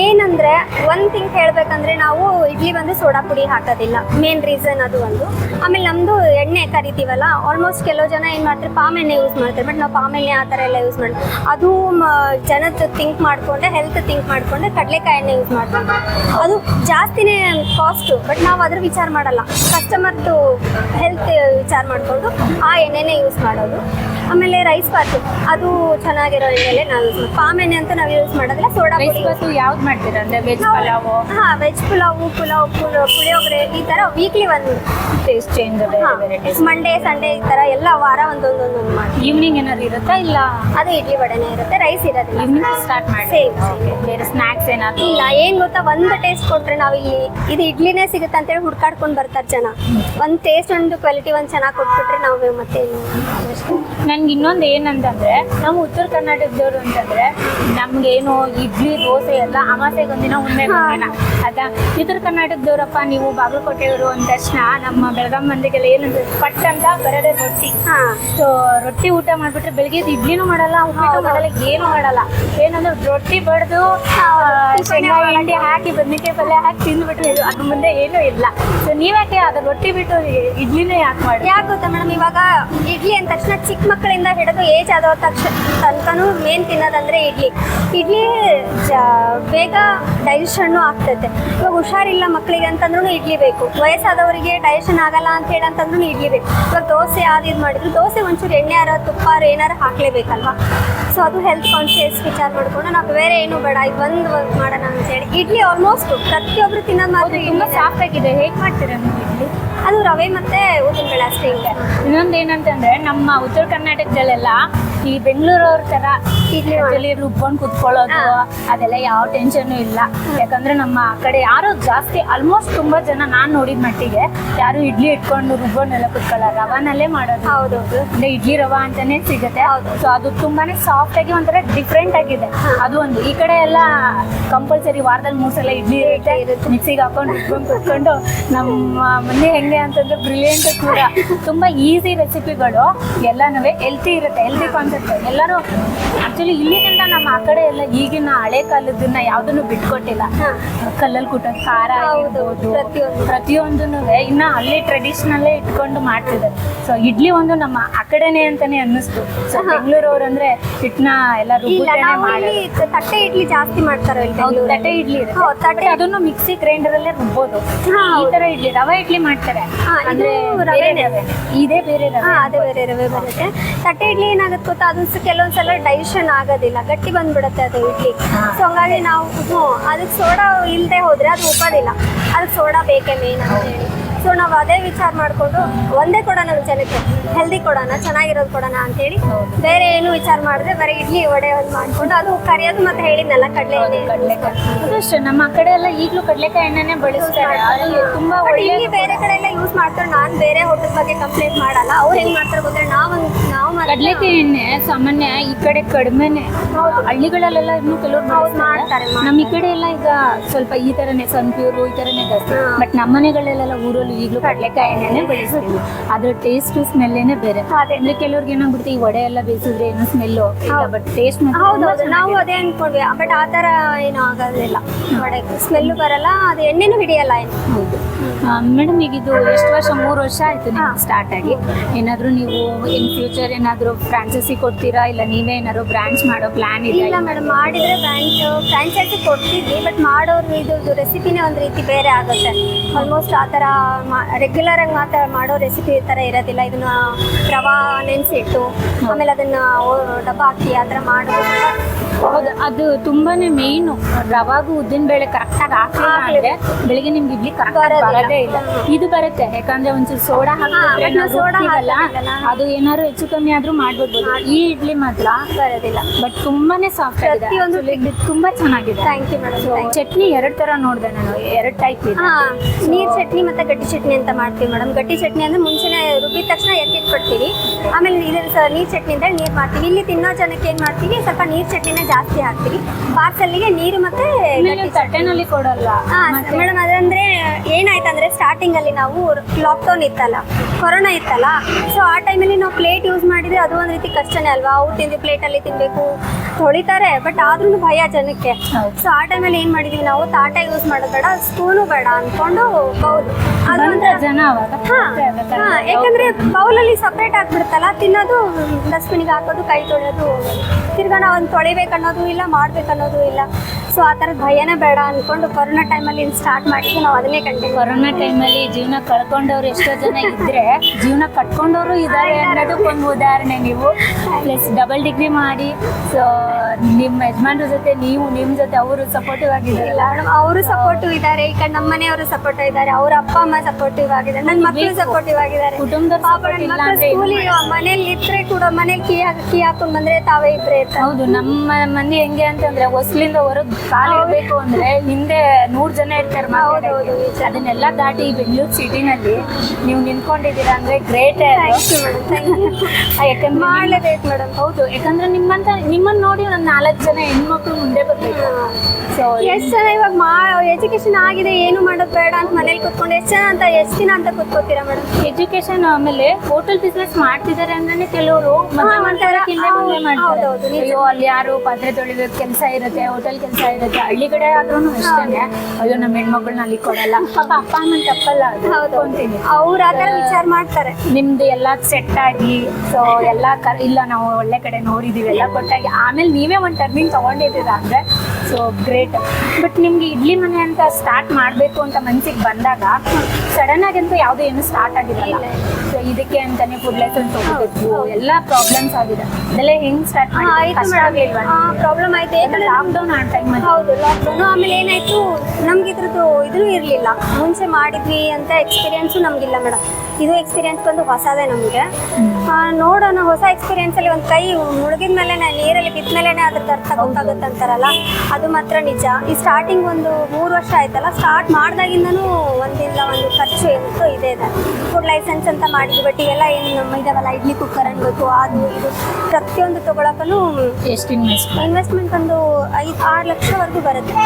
ಏನಂದ್ರೆ ಒಂದ್ ಥಿಂಗ್ ಹೇಳ್ಬೇಕಂದ್ರೆ ನಾವು ಇಡ್ಲಿ ಬಂದು ಸೋಡಾ ಪುಡಿ ಹಾಕೋದಿಲ್ಲ. ಮೇನ್ ರೀಸನ್ ಅದು ಒಂದು. ಆಮೇಲೆ ನಮ್ದು ಎಣ್ಣೆ ಕರಿತೀವಲ್ಲ ಆಲ್ಮೋಸ್ಟ್ ಕೆಲವು ಜನ ಏನ್ ಮಾಡ್ತಾರೆ ಪಾಮ್ ಎಣ್ಣೆ ಯೂಸ್ ಮಾಡ್ತಾರೆ. ಬಟ್ ನಾವು ಪಾಮ್ ಎಣ್ಣೆ ಆ ಥರ ಎಲ್ಲ ಯೂಸ್ ಮಾಡ್ತೀವಿ ಅದು ಜನದ ಥಿಂಕ್ ಮಾಡ್ಕೊಂಡೆ ಹೆಲ್ತ್ ಥಿಂಕ್ ಮಾಡ್ಕೊಂಡೆ ಕಡಲೆಕಾಯಿ ಎಣ್ಣೆ ಯೂಸ್ ಮಾಡ್ತಾರೆ ಅದು ಜಾಸ್ತಿನೇ ಕಾಸ್ಟು ಬಟ್ ನಾವು ಅದ್ರ ವಿಚಾರ ಮಾಡಲ್ಲ. ಕಸ್ಟಮರ್ದು ಹೆಲ್ತ್ ವಿಚಾರ ಮಾಡಿಕೊಂಡು ಆ ಎಣ್ಣೆನೇ ಯೂಸ್ ಮಾಡೋದು. ಆಮೇಲೆ ರೈಸ್ ಬಾತು ಅದು ಚೆನ್ನಾಗಿರೋ ಎಣ್ಣೆಲೆ ನಾವು ಯೂಸ್ ಪಾಮ್ ಎಣ್ಣೆ ಅಂತ ನಾವು ಯೂಸ್ ಮಾಡೋದಿಲ್ಲ ಸೋಡಾ ಪುಡಿ ಬಾತು ಮಾಡ್ತೀರಾ? ಅಂದ್ರೆ ವೆಜ್ ಪಲಾವು? ಹಾ ವೆಜ್ ಪುಲಾವು ಪುಲಾವ್ ಪುಲ- ಪುಳಿಯೋಗರೆ ಈ ತರ ವೀಕ್ಲಿ ಒಂದು ಟೇಸ್ಟ್ ಚೇಂಜ್ ಮಂಡೇ ಸಂಡೇ ಈ ತರ ಎಲ್ಲ ವಾರ ಒಂದೊಂದೊಂದೊಂದು ಮಾಡಿ ಈವ್ನಿಂಗ್ ಏನಾದ್ರು ಇರುತ್ತಾ ಇಲ್ಲ? ಅದು ಇಡ್ಲಿ ವಡೆನೇ ಇರುತ್ತೆ ರೈಸ್ ಇರೋದಿಲ್ಲ. ಈವ್ನಿಂಗ್ ಸ್ಟಾರ್ಟ್ ಮಾಡಿ. Same, Okay. ಬೇರೆ ಸ್ನಾಕ್ಸ್ ಏನಾದ್ರು? ಇಲ್ಲ ಏನ್ ಗೊತ್ತಾ? ಒಂದು ಟೇಸ್ಟ್ ಕೊಟ್ರೆ ನಾವು ಇಲ್ಲಿ ಇದು ಇಡ್ಲಿನೇ ಸಿಗುತ್ತೆ ಅಂತೇಳಿ ಹುಡ್ಕಾಡ್ಕೊಂಡು ಬರ್ತಾರೆ ಜನ. ಒಂದು ಟೇಸ್ಟ್ ಒಂದು ಕ್ವಾಲಿಟಿ ಒಂದ್ ಚೆನ್ನಾಗಿ ಕೊಟ್ಬಿಟ್ರೆ ನಾವು ಮತ್ತೆ ನನ್ಗೆ ಇನ್ನೊಂದು ಏನಂತಂದ್ರೆ ನಮ್ಮ ಉತ್ತರ ಕರ್ನಾಟಕದವ್ರು ಅಂತಂದ್ರೆ ನಮ್ಗೇನು ಇಡ್ಲಿ ದೋಸೆ ಎಲ್ಲ ಒಂದಿನ ಉಣ್ಣೆ ಒಂದಿನ ಇತರ ಉತ್ತರ ಕರ್ನಾಟಕದವರಪ್ಪ ನೀವು ಬಾಗಲಕೋಟೆಯವರು ಅಂದ ತಕ್ಷಣ ನಮ್ಮ ಬೆಳಗಾಂ ಮಂದಿಗೆಲ್ಲ ಏನಂದ್ರೆ ಪಟ್ ಅಂತ ಬರೋದೇ ರೊಟ್ಟಿ. ಸೊ ರೊಟ್ಟಿ ಊಟ ಮಾಡ್ಬಿಟ್ರೆ ಬೆಳಿಗ್ಗೆ ಇಡ್ಲಿನೂ ಮಾಡಲ್ಲ ಉಪ್ಪಿಟ್ಟು ಮಾಡಲ್ಲ ಏನು ಮಾಡಲ್ಲ. ಏನಂದ್ರೆ ರೊಟ್ಟಿ ಬಡ್ದು ಶೇಂಗಾ ಹಿಂಡಿ ಹಾಕಿ ಬದನೆಕಾಯಿ ಪಲ್ಯ ಹಾಕಿ ತಿಂದ್ಬಿಟ್ರೆ ಇದು ಅದ್ರ ಮುಂದೆ ಏನೂ ಇಲ್ಲ. ಸೊ ನೀವ್ಯಾಕೆ ಅದು ರೊಟ್ಟಿ ಬಿಟ್ಟು ಇಡ್ಲಿನೇ ಯಾಕೆ ಮಾಡಿ ಯಾಕೆ ಗೊತ್ತಾ ಮೇಡಮ್ ಇವಾಗ ಇಡ್ಲಿ ಅಂದ ತಕ್ಷಣ ಚಿಕ್ಕ ಮಕ್ಕಳಿಂದ ಹಿಡಿದು ಏಜ್ ಆದ ತಕ್ಷಣ ತನಕನೂ ಮೇನ್ ತಿನ್ನೋದಂದ್ರೆ ಇಡ್ಲಿ. ಇಡ್ಲಿ ಬೇಗ ಡೈಜೆಷನ್ನು ಆಗ್ತೈತೆ. ಇವಾಗ ಹುಷಾರಿಲ್ಲ ಮಕ್ಕಳಿಗೆ ಅಂತಂದ್ರೂ ಇಡ್ಲಿ ಬೇಕು. ವಯಸ್ಸಾದವರಿಗೆ ಡೈಜೆಷನ್ ಆಗಲ್ಲ ಅಂತ ಹೇಳಿ ಅಂತಂದ್ರೂ ಇಡ್ಲಿ ಬೇಕು. ಇವಾಗ ದೋಸೆ ಅದು ಇದು ಮಾಡಿದ್ರು ದೋಸೆ ಒಂಚೂರು ಎಣ್ಣೆ ಯಾರ ತುಪ್ಪ ಆರು ಏನಾರು ಹಾಕ್ಲೇಬೇಕಲ್ವಾ? ಸೊ ಅದು ಹೆಲ್ತ್ ಕಾನ್ಶಿಯಸ್ ವಿಚಾರ ಮಾಡ್ಕೊಂಡು ನಾವು ಬೇರೆ ಏನು ಬೇಡ ಇದು ಬಂದು ವರ್ಕ್ ಮಾಡೋಣ ಅಂತೇಳಿ ಇಡ್ಲಿ ಆಲ್ಮೋಸ್ಟ್ ಪ್ರತಿಯೊಬ್ಬರು ತಿನ್ನೋದು ಮಾತ್ರ ತುಂಬ ಸಾಫ್ಟ್ ಆಗಿದೆ. ಹೇಗೆ ಮಾಡ್ತೀರಾ ನೀವು ಇಡ್ಲಿ? ಅದು ರವೆ ಮತ್ತೆ ಉದ್ದಿನ ಬೇಳೆ ಅಷ್ಟೇ ಇದೆ ಇನ್ನೊಂದು ಏನಂತಂದ್ರೆ ನಮ್ಮ ಉತ್ತರ ಕರ್ನಾಟಕದಲ್ಲೆಲ್ಲ ಈ ಬೆಂಗಳೂರವ್ರ ತರ ಇಡ್ಲಿ ಇಡ್ಲಿ ರುಬ್ಕೊಂಡು ಕುತ್ಕೊಳ್ಳೋದು ಅದೆಲ್ಲ ಯಾವ ಟೆನ್ಷನ್ ಇಲ್ಲ. ಯಾಕಂದ್ರೆ ನಮ್ಮ ಕಡೆ ಯಾರು ಜಾಸ್ತಿ ಆಲ್ಮೋಸ್ಟ್ ತುಂಬಾ ಜನ ನಾನ್ ನೋಡಿದ ಮಟ್ಟಿಗೆ ಯಾರು ಇಡ್ಲಿ ಇಟ್ಕೊಂಡು ರುಬ್ಬೋನೆಲ್ಲ ಕುತ್ಕೊಳ್ಳ ರವಾನಲ್ಲೇ ಮಾಡೋದು. ಹೌದೌದು. ಅಂದ್ರೆ ಇಡ್ಲಿ ರವಾ ಅಂತಾನೆ ಸಿಗುತ್ತೆ. ಸೊ ಅದು ತುಂಬಾನೇ ಸಾಫ್ಟ್ ಆಗಿ ಒಂಥರ ಡಿಫ್ರೆಂಟ್ ಆಗಿದೆ. ಅದು ಒಂದು ಈ ಕಡೆ ಎಲ್ಲ ಕಂಪಲ್ಸರಿ ವಾರದಲ್ಲಿ ಮೂರ್ ಸಲ ಇಡ್ಲಿ ಇರುತ್ತೆ. ಮಿಕ್ಸಿಗೆ ಹಾಕೊಂಡು ರುಬ್ಕೊಂಡು ಕುತ್ಕೊಂಡು ನಮ್ಮ ಮನೆ ಹೆಂಗೆ ಅಂತಂದ್ರೆ ಬ್ರಿಲಿಯಂಟ್ ಕೂಡ. ತುಂಬಾ ಈಸಿ ರೆಸಿಪಿಗಳು ಎಲ್ಲಾನು ಹೆಲ್ತಿ ಇರುತ್ತೆ ಹೆಲ್ತಿ ಕಾನ್ಸೆಪ್ಟ್ ಎಲ್ಲರೂ ಆಕ್ಚುಲಿ ಇಲ್ಲಿಗಿಂತ ನಮ್ಮ ಆ ಕಡೆ ಎಲ್ಲ ಈಗಿನ ಹಳೆ ಕಾಲದನ್ನ ಯಾವ್ದನ್ನು ಬಿಟ್ಕೊಟ್ಟಿಲ್ಲ. ಕಲ್ಲಲ್ಲಿ ಕುಟ್ಟೋದು ಖಾರ ಆಗಿರ್ಬೋದು ಪ್ರತಿಯೊಂದು. ಪ್ರತಿಯೊಂದನ್ನು ಇನ್ನ ಅಲ್ಲಿ ಟ್ರೆಡಿಷನಲ್ಲೇ ಇಟ್ಕೊಂಡು ಮಾಡ್ತಿದ್ದಾರೆ. ಸೊ ಇಡ್ಲಿ ಒಂದು ನಮ್ಮ ಅಕಡೆನೆ ಕಡೆನೆ ಅಂತಾನೆ ಅನ್ನಿಸ್ತು. ಸೊ ಬೆಂಗಳೂರವ್ರು ಅಂದ್ರೆ ಹಿಟ್ನ ಎಲ್ಲ ನಾವು ತಟ್ಟೆ ಇಡ್ಲಿ ಜಾಸ್ತಿ ಮಾಡ್ತಾರೆ ತಟ್ಟೆ ಇಡ್ಲಿ ತಟ್ಟೆ ಅದನ್ನು ಮಿಕ್ಸಿ ಗ್ರೈಂಡರ್ ಅಲ್ಲೇ ರುಬ್ಬೋದು. ಈ ತರ ಇಡ್ಲಿ ರವೆ ಇಡ್ಲಿ ಮಾಡ್ತಾರೆ. ಅಂದ್ರೆ ಇದೇ ಬೇರೆ ರವೆ ಅದೇ ಬೇರೆ ರವೆ ಬರುತ್ತೆ. ತಟ್ಟೆ ಇಡ್ಲಿ ಏನಾಗುತ್ತೆ ಗೊತ್ತಾ? ಅದು ಕೆಲವೊಂದ್ಸಲ ಡೈಜೆಷನ್ ಆಗೋದಿಲ್ಲ. ಗಟ್ಟಿ ಬಂದ್ಬಿಡುತ್ತೆ ಅದು ಇಡ್ಲಿ. ಸೊ ಹಂಗಾಗಿ ನಾವು ಹ್ಞೂ ಅದಕ್ಕೆ ಸೋಡಾ ಇಲ್ಲದೆ ಹೋದರೆ ಅದು ಉಪ್ಪೋದಿಲ್ಲ ಅದಕ್ಕೆ ಸೋಡಾ ಬೇಕೇ ಮೇನ್ ಅಂತ ಹೇಳಿ. ಸೊ ನಾವು ಅದೇ ವಿಚಾರ ಮಾಡಿಕೊಂಡು ಒಂದೇ ಕೊಡೋಣ ಜನಕ್ಕೆ. ಹೆಲ್ದಿ ಕೊಡೋಣ ಚೆನ್ನಾಗಿರೋದು ಕೊಡೋಣ ಅಂತೇಳಿ ಬೇರೆ ಏನು ವಿಚಾರ ಮಾಡಿದ್ರೆ ಬರೀ ಇಡ್ಲಿ ವಡೆ ಒಂದು ಮಾಡಿಕೊಂಡು ಅದು ಕರಿಯೋದು ಮತ್ತೆ ಹೇಳಿದ್ನಲ್ಲ ಕಡಲೆ ಕಡ್ಲೆಕಾಯಿ. ಅಷ್ಟೇ ನಮ್ಮ ಕಡೆ ಎಲ್ಲ ಈಗಲೂ ಕಡಲೆಕಾಯಿ ಎಣ್ಣೆನೆ ಬಳಸ್ತಾರೆ. ತುಂಬಾ ಇಲ್ಲಿ ಬೇರೆ ಕಡೆ ಎಲ್ಲ ಯೂಸ್ ಮಾಡ್ತಾರೆ. ನಾನು ಬೇರೆ ಹೋಟೆಲ್ ಬಗ್ಗೆ ಕಂಪ್ಲೇಂಟ್ ಮಾಡಲ್ಲ. ಅವ್ರು ಹೆಂಗ್ ಮಾಡ್ತಾರೆ ಗೊತ್ತಾ? ನಾವು ನಾವು ಕಡಲೆಕಾಯಿ ಎಣ್ಣೆ ಸಾಮಾನ್ಯ ಈ ಕಡೆ ಕಡಿಮೆನೆ. ಹಳ್ಳಿಗಳಲ್ಲೆಲ್ಲ ಇನ್ನು ಕೆಲವರು ಮಾಡ್ತಾರೆ. ನಮ್ಮ ಈ ಕಡೆ ಎಲ್ಲ ಈಗ ಸ್ವಲ್ಪ ಈ ತರನೇ ಸಂಪ್ಯೂರು ಈ ತರನೇ ಜಾಸ್ತಿ. ಬಟ್ ನಮ್ಮ ಮನೆಗಳಲ್ಲೆಲ್ಲ ಊರಲ್ಲೂ ಈಗಲೂ ಕಡಲೆಕಾಯಿ ಎಣ್ಣೆನೆ ಬಳಸ್ತೀವಿ ಅದ್ರ ಟೇಸ್ಟ್ ಸ್ಮೆಲ್ಲೇನೆ ಬೇರೆ. ಅದೇ. ಅಂದ್ರೆ ಕೆಲವ್ರಿಗೆ ಏನಾಗ್ಬಿಡುತ್ತೆ ಈ ವಡೆ ಎಲ್ಲ ಬೇಯಿಸಿದ್ರೆ ಏನೋ ಸ್ಮೆಲ್ಲು ಬಟ್ ಟೇಸ್ಟ್ ಹೌದೌದು ನಾವು ಅದೇ ಅನ್ಕೊಂಡ್ವಿ ಬಟ್ ಆ ಥರ ಏನು ಆಗೋದಿಲ್ಲ. ವಡೆ ಸ್ಮೆಲ್ಲು ಬರಲ್ಲ ಅದು ಎಣ್ಣೆನೂ ಹಿಡಿಯಲ್ಲ ಏನು ಹೌದು. ಮೇಡಮ್ ಈಗ ಇದು ಎಷ್ಟು ವರ್ಷ? ಮೂರು ವರ್ಷ ಆಯ್ತು ಸ್ಟಾರ್ಟ್ ಆಗಿ. ಏನಾದರೂ ನೀವು ಇನ್ ಫ್ಯೂಚರ್ ಏನಾದರೂ ಫ್ರಾಂಚೈಸಿ ಕೊಡ್ತೀರಾ? ಇಲ್ಲ ನೀವೇ ಏನಾದ್ರು ಬ್ರಾಂಚ್ ಮಾಡೋ ಪ್ಲಾನ್ ಇಲ್ಲ ಮೇಡಮ್ ಮಾಡಿದ್ರೆ ಬ್ರಾಂಚ್ ಫ್ರಾಂಚೈಸಿ ಕೊಡ್ತಿದ್ವಿ ಬಟ್ ಮಾಡೋರು ಇದು ರೆಸಿಪಿನೇ ಒಂದು ರೀತಿ ಬೇರೆ ಆಗುತ್ತೆ. ಆಲ್ಮೋಸ್ಟ್ ಆ ಥರ ರೆಗ್ಯುಲರ್ ಆಗಿ ಮಾತ್ರ ಮಾಡೋ ರೆಸಿಪಿ ಥರ ಇರೋದಿಲ್ಲ. ಇದನ್ನ ರವಾ ನೆನೆಸಿಟ್ಟು ಆಮೇಲೆ ಅದನ್ನ ಡಬ್ಬ ಹಾಕಿ ಆ ಥರ ಮಾಡೋದು ಹೌದು ಅದು ತುಂಬಾನೇ ಮೇಯ್ನು ರವಾಗು ಉದ್ದಿನ ಬೇಳೆ ಕರೆಕ್ಟ್ ಆಗಿ ಹಾಕಿದ್ರೆ ಬೆಳಿಗ್ಗೆ ನಿಮ್ಗೆ ಇಡ್ಲಿ ಕರೆಕ್ಟ್ ಬರೋದಿಲ್ಲ. ಬರೋದೇ ಇಲ್ಲ. ಇದು ಬರುತ್ತೆ ಯಾಕಂದ್ರೆ ಒಂಚೂರು ಸೋಡಾ ಹಾಕಿದ್ರೆ ಸೋಡಾ ಹಾಕಲ್ಲ ಅದು ಏನಾದ್ರು ಹೆಚ್ಚು ಕಮ್ಮಿ ಆದ್ರೂ ಮಾಡ್ಬೋದು ಈ ಇಡ್ಲಿ ಮಾತ್ರ ಬರೋದಿಲ್ಲ. ಬಟ್ ತುಂಬಾನೇ ಸಾಫ್ಟ್ ಆಗಿದೆ. ತುಂಬಾ ಚೆನ್ನಾಗಿದೆ. ಥ್ಯಾಂಕ್ ಯು ಮೇಡಮ್ ಚಟ್ನಿ ಎರಡ್ ತರ ನೋಡಿದೆ ನಾನು ಎರಡ್ ಟೈಪ್ ಇದೆ. ನೀರ್ ಚಟ್ನಿ ಮತ್ತೆ ಗಟ್ಟಿ ಚಟ್ನಿ ಅಂತ ಮಾಡ್ತೀವಿ ಮೇಡಮ್. ಗಟ್ಟಿ ಚಟ್ನಿ ಅಂದ್ರೆ ಮುಂಚೆನೆ ರುಬ್ಬಿದ ತಕ್ಷಣ ಎತ್ತಿಟ್ಬಿಡ್ತೀವಿ. ಆಮೇಲೆ ಇದ್ರ ಸಹ ನೀರ್ ಚಟ್ನಿ ಅಂದ್ರೆ ನೀರ್ ಮಾಡ್ತೀವಿ. ಇಲ್ಲಿ ತಿನ್ನೋ ಜನಕ್ಕೆ ಏನ್ ಮಾಡ್ತೀವಿ ಸ್ವಲ್ಪ ನೀರ್ ಚಟ್ನಿನ ಜಾಸ್ತಿ ಹಾಕ್ತೀವಿ. ಬಾರ್ಸಲ್ಲಿಗೆ ನೀರು ಮತ್ತೆ ತಟ್ಟೆನಲ್ಲಿ ಕೊಡಲ್ಲ ಮೇಡಮ್ ಅದಂದ್ರೆ ಏನಾಯ್ತಂದ್ರೆ ಸ್ಟಾರ್ಟಿಂಗ್ ಅಲ್ಲಿ ನಾವು ಲಾಕ್ಡೌನ್ ಇತ್ತಲ್ಲ ಕೊರೋನಾ ಇತ್ತಲ್ಲ ಸೊ ಆ ಟೈಮಲ್ಲಿ ನಾವು ಪ್ಲೇಟ್ ಯೂಸ್ ಮಾಡಿದ್ರೆ ಅದು ಒಂದು ರೀತಿ ಕಷ್ಟನೇ ಅಲ್ವಾ? ಅವ್ರು ತಿಂದು ಪ್ಲೇಟಲ್ಲಿ ತಿನ್ಬೇಕು ತೊಳಿತಾರೆ ಬಟ್ ಆದ್ರೂ ಭಯ ಜನಕ್ಕೆ. ಸೊ ಆ ಟೈಮಲ್ಲಿ ಏನ್ ಮಾಡಿದೀವಿ ನಾವು ತಾಟ ಯೂಸ್ ಮಾಡೋದು ಬೇಡ ಸ್ಪೂನು ಬೇಡ ಅನ್ಕೊಂಡು ಹೌದು. ಅದು ಒಂಥರ ಜನ ಅವಾಗ ಹಾ, ಹಾ, ಯಾಕಂದ್ರೆ ಬೌಲಲ್ಲಿ ಸಪ್ರೇಟ್ ಆಗ್ಬಿಡುತ್ತಲ್ಲ ತಿನ್ನೋದು ಡಸ್ಟ್ಬಿನ್ಗೆ ಹಾಕೋದು ಕೈ ತೊಳೆಯೋದು ತಿರ್ಗಾ ನಾವು ಒಂದು ತೊಳಿಬೇಕನ್ನೋದು ಇಲ್ಲ ಮಾಡ್ಬೇಕನ್ನೋದು ಇಲ್ಲ. ಸೊ ಆ ಥರದ ಭಯನೇ ಬೇಡ ಅಂದ್ಕೊಂಡು ಕೊರೋನಾ ಟೈಮಲ್ಲಿ ಸ್ಟಾರ್ಟ್ ಮಾಡಿದ್ವಿ ನಾವು ಅದನ್ನೇ ಕಂಟಿನ್ಯೂ ಕೊರೋನಾ ಟೈಮಲ್ಲಿ ಜೀವನ ಕಳ್ಕೊಂಡವ್ರು ಎಷ್ಟೋ ಜನ ಇದ್ರೆ ಜೀವನ ಕಟ್ಕೊಂಡವರು ಇದ್ದಾರೆ ಅನ್ನೋದಕ್ಕೊಂದು ಉದಾಹರಣೆ ನೀವು. ಪ್ಲಸ್ ಡಬಲ್ ಡಿಗ್ರಿ ಮಾಡಿ ಸೊ ನಿಮ್ಮ ಯಜಮಾನ್ರ ಜೊತೆ ನೀವು ನಿಮ್ಮ ಜೊತೆ ಅವರು ಸಪೋರ್ಟಿವ್ ಆಗಿದ್ದಾರೆ. ಅವರು ಸಪೋರ್ಟಿವ್ ಇದ್ದಾರೆ. ಈ ಕಡೆ ನಮ್ಮ ಮನೆಯವರು ಸಪೋರ್ಟಿವ್ ಇದ್ದಾರೆ. ಅವ್ರ ಅಪ್ಪ ಅಮ್ಮ ಸಪೋರ್ಟಿವ್ ಆಗಿದೆ. ನನ್ನ ಮಕ್ಕಳು ಸಪೋರ್ಟಿವ್ ಆಗಿದ್ದಾರೆ. ಕುಟುಂಬದ ಪಾಪ ನನ್ನ ಮಕ್ಕಳು ಸ್ಕೂಲಿಗೆ ಮನೇಲಿ ಇದ್ರೆ ಕೂಡ ಮನೇಲಿ ಕೀ ಹಾಕಿ ಕೀ ಹಾಕೊಂಡ್ ಬಂದ್ರೆ ತಾವೇ ಇದ್ರೆ ಇರ್ತಾರೆ ಹೌದು ನಮ್ಮ ಮಂದಿ ಹೆಂಗೆ ಅಂತಂದ್ರೆ ಹೊಸ್ಲಿಂದ ಹೊರಗ್ ಖಾಲಿ ಇರ್ಬೇಕು ಅಂದ್ರೆ ಹಿಂದೆ ನೂರ್ ಜನ ಇರ್ತಾರೆ ಹೌದು. ಅದನ್ನೆಲ್ಲ ದಾಟಿ ಬೆಂಗಳೂರು ಸಿಟಿನಲ್ಲಿ ನೀವು ನಿಂತ್ಕೊಂಡಿದ್ದೀರಾ ಅಂದ್ರೆ ಗ್ರೇಟ್ ಯಾಕಂದ್ರೆ ಮಾಡಲೇಬೇಕು ಮೇಡಮ್ ಹೌದು ಯಾಕಂದ್ರೆ ನಿಮ್ಮಂತ ನಿಮ್ಮನ್ನ ನೋಡಿ ನನ್ನ ನಾಲ್ಕು ಜನ ಹೆಣ್ಮಕ್ಳು ಮುಂದೆ ಬರ್ಬೇಕು. ಸೊ ಎಷ್ಟು ಜನ ಇವಾಗ ಮಾ ಎಜುಕೇಶನ್ ಆಗಿದೆ ಏನು ಮಾಡೋದು ಬೇಡ ಅಂತ ಮನೇಲಿ ಕುತ್ಕೊಂಡು ಎಷ್ಟು ಜನ ಅಂತ ಎಷ್ಟು ದಿನ ಅಂತ ಕೂತ್ಕೋತೀರಾ ಮೇಡಮ್ ಎಜುಕೇಶನ್ ಆಮೇಲೆ ಹೋಟೆಲ್ ಬಿಸ್ನೆಸ್ ಮಾಡ್ತಿದ್ದಾರೆ ಅಂದ್ರೆ ಕೆಲವರು. ಮದುವೆ ಮಾಡ್ತಾರೆ. ಅಯ್ಯೋ ಅಲ್ಲಿ ಯಾರು ಪಾತ್ರೆ ತೊಳಿಬೇಕು ಕೆಲಸ ಇರುತ್ತೆ ಹೋಟೆಲ್ ಕೆಲಸ ಇರುತ್ತೆ. ಹಳ್ಳಿ ಕಡೆ ಆದ್ರೂ ಅಷ್ಟೇನೆ. ಅಯ್ಯೋ ನಮ್ಮ ಹೆಣ್ಮಕ್ಳನ್ನ ಅಲ್ಲಿ ಕೊಡಲ್ಲ. ಪಾಪ ಅಪ್ಪ ಅಮ್ಮನ ತಪ್ಪಲ್ಲ ಅಂತೀನಿ ಅವ್ರು ಆತರ ವಿಚಾರ ಮಾಡ್ತಾರೆ. ನಿಮ್ದು ಎಲ್ಲ ಸೆಟ್ ಆಗಿ ಸೊ ಎಲ್ಲ ಇಲ್ಲ ನಾವು ಒಳ್ಳೆ ಕಡೆ ನೋಡಿದೀವಿ ಎಲ್ಲ ಕೊಟ್ಟಾಗಿ. ಆಮೇಲೆ ನೀವೇ ಒಂದು ಟರ್ನಿಂಗ್ ತಗೊಂಡಿದ್ದೀರಾ ಅಂದ್ರೆ ಸೊ ಗ್ರೇಟ್ ಬಟ್ ನಿಮ್ಗೆ ಇಡ್ಲಿ ಮನೆ ಅಂತ ಸ್ಟಾರ್ಟ್ ಮಾಡಬೇಕು ಅಂತ ಮನ್ಸಿಗೆ ಬಂದಾಗ ಸಡನ್ ಆಗಿ ಅಂತೂ ಯಾವುದೂ ಏನು ಸ್ಟಾರ್ಟ್ ಆಗಿರಲ್ಲ. ಸೊ ಇದಕ್ಕೆ ಅಂತಾನೆ ಫುಡ್ ಲೈಸೆನ್ಸ್ ಹೋಗಬೇಕು ಎಲ್ಲ ಪ್ರಾಬ್ಲಮ್ಸ್ ಆಗಿದೆ. ಅದೆಲ್ಲ ಹೆಂಗ್ ಸ್ಟಾರ್ಟ್ ಪ್ರಾಬ್ಲಮ್ ಆಯ್ತು ಯಾಕಂದ್ರೆ ಲಾಕ್ಡೌನ್ ಆ ಟೈಮ್ ಹೌದು ಲಾಕ್ಡೌನ್ ಆಮೇಲೆ ಏನಾಯ್ತು? ನಮ್ಗೆ ಇದ್ರದ್ದು ಇದು ಇರಲಿಲ್ಲ. ಮುಂಚೆ ಮಾಡಿದ್ವಿ ಅಂತ ಎಕ್ಸ್ಪೀರಿಯನ್ಸು ನಮಗಿಲ್ಲ ಮೇಡಮ್ ಇದು ಎಕ್ಸ್ಪೀರಿಯನ್ಸ್ ಬಂದು ಹೊಸದೇ ನಮಗೆ. ನೋಡೋಣ ಹೊಸ ಎಕ್ಸ್ಪೀರಿಯನ್ಸ್ ಅಲ್ಲಿ ಒಂದು ಕೈ ಮುಳುಗಿದ ಮೇಲೆ ನೀರಲ್ಲಿ ಬಿದ್ದ ಮೇಲೆ ಅದ್ರ ಅರ್ಥ ಗೊತ್ತಾಗುತ್ತೆ ಅಂತಾರಲ್ಲ? ಅದು ಮಾತ್ರ ನಿಜ. ಈ ಸ್ಟಾರ್ಟಿಂಗ್ ಒಂದು ಮೂರು ವರ್ಷ ಆಯ್ತಲ್ಲ ಸ್ಟಾರ್ಟ್ ಮಾಡಿದಾಗಿಂದನೂ ಒಂದಿಲ್ಲ ಒಂದು ಖರ್ಚು ಎಂತೂ ಇದೆ ಇದೆ ಫುಡ್ ಲೈಸೆನ್ಸ್ ಅಂತ ಮಾಡಿದ್ವಿ ಬಟ್ ಇವೆಲ್ಲ ಏನು ನಮ್ಮ ಇದಾವಲ್ಲ ಇಡ್ಲಿ ಕುಕ್ಕರ್ ಅನ್ಬೇಕು ಅದು ಇದು. ಪ್ರತಿಯೊಂದು ತಗೊಳಕೂ ಎಷ್ಟು ಇನ್ವೆಸ್ಟ್ ಇನ್ವೆಸ್ಟ್ಮೆಂಟ್ ಒಂದು ಐದು ಆರು ಲಕ್ಷವರೆಗೂ ಬರುತ್ತೆ.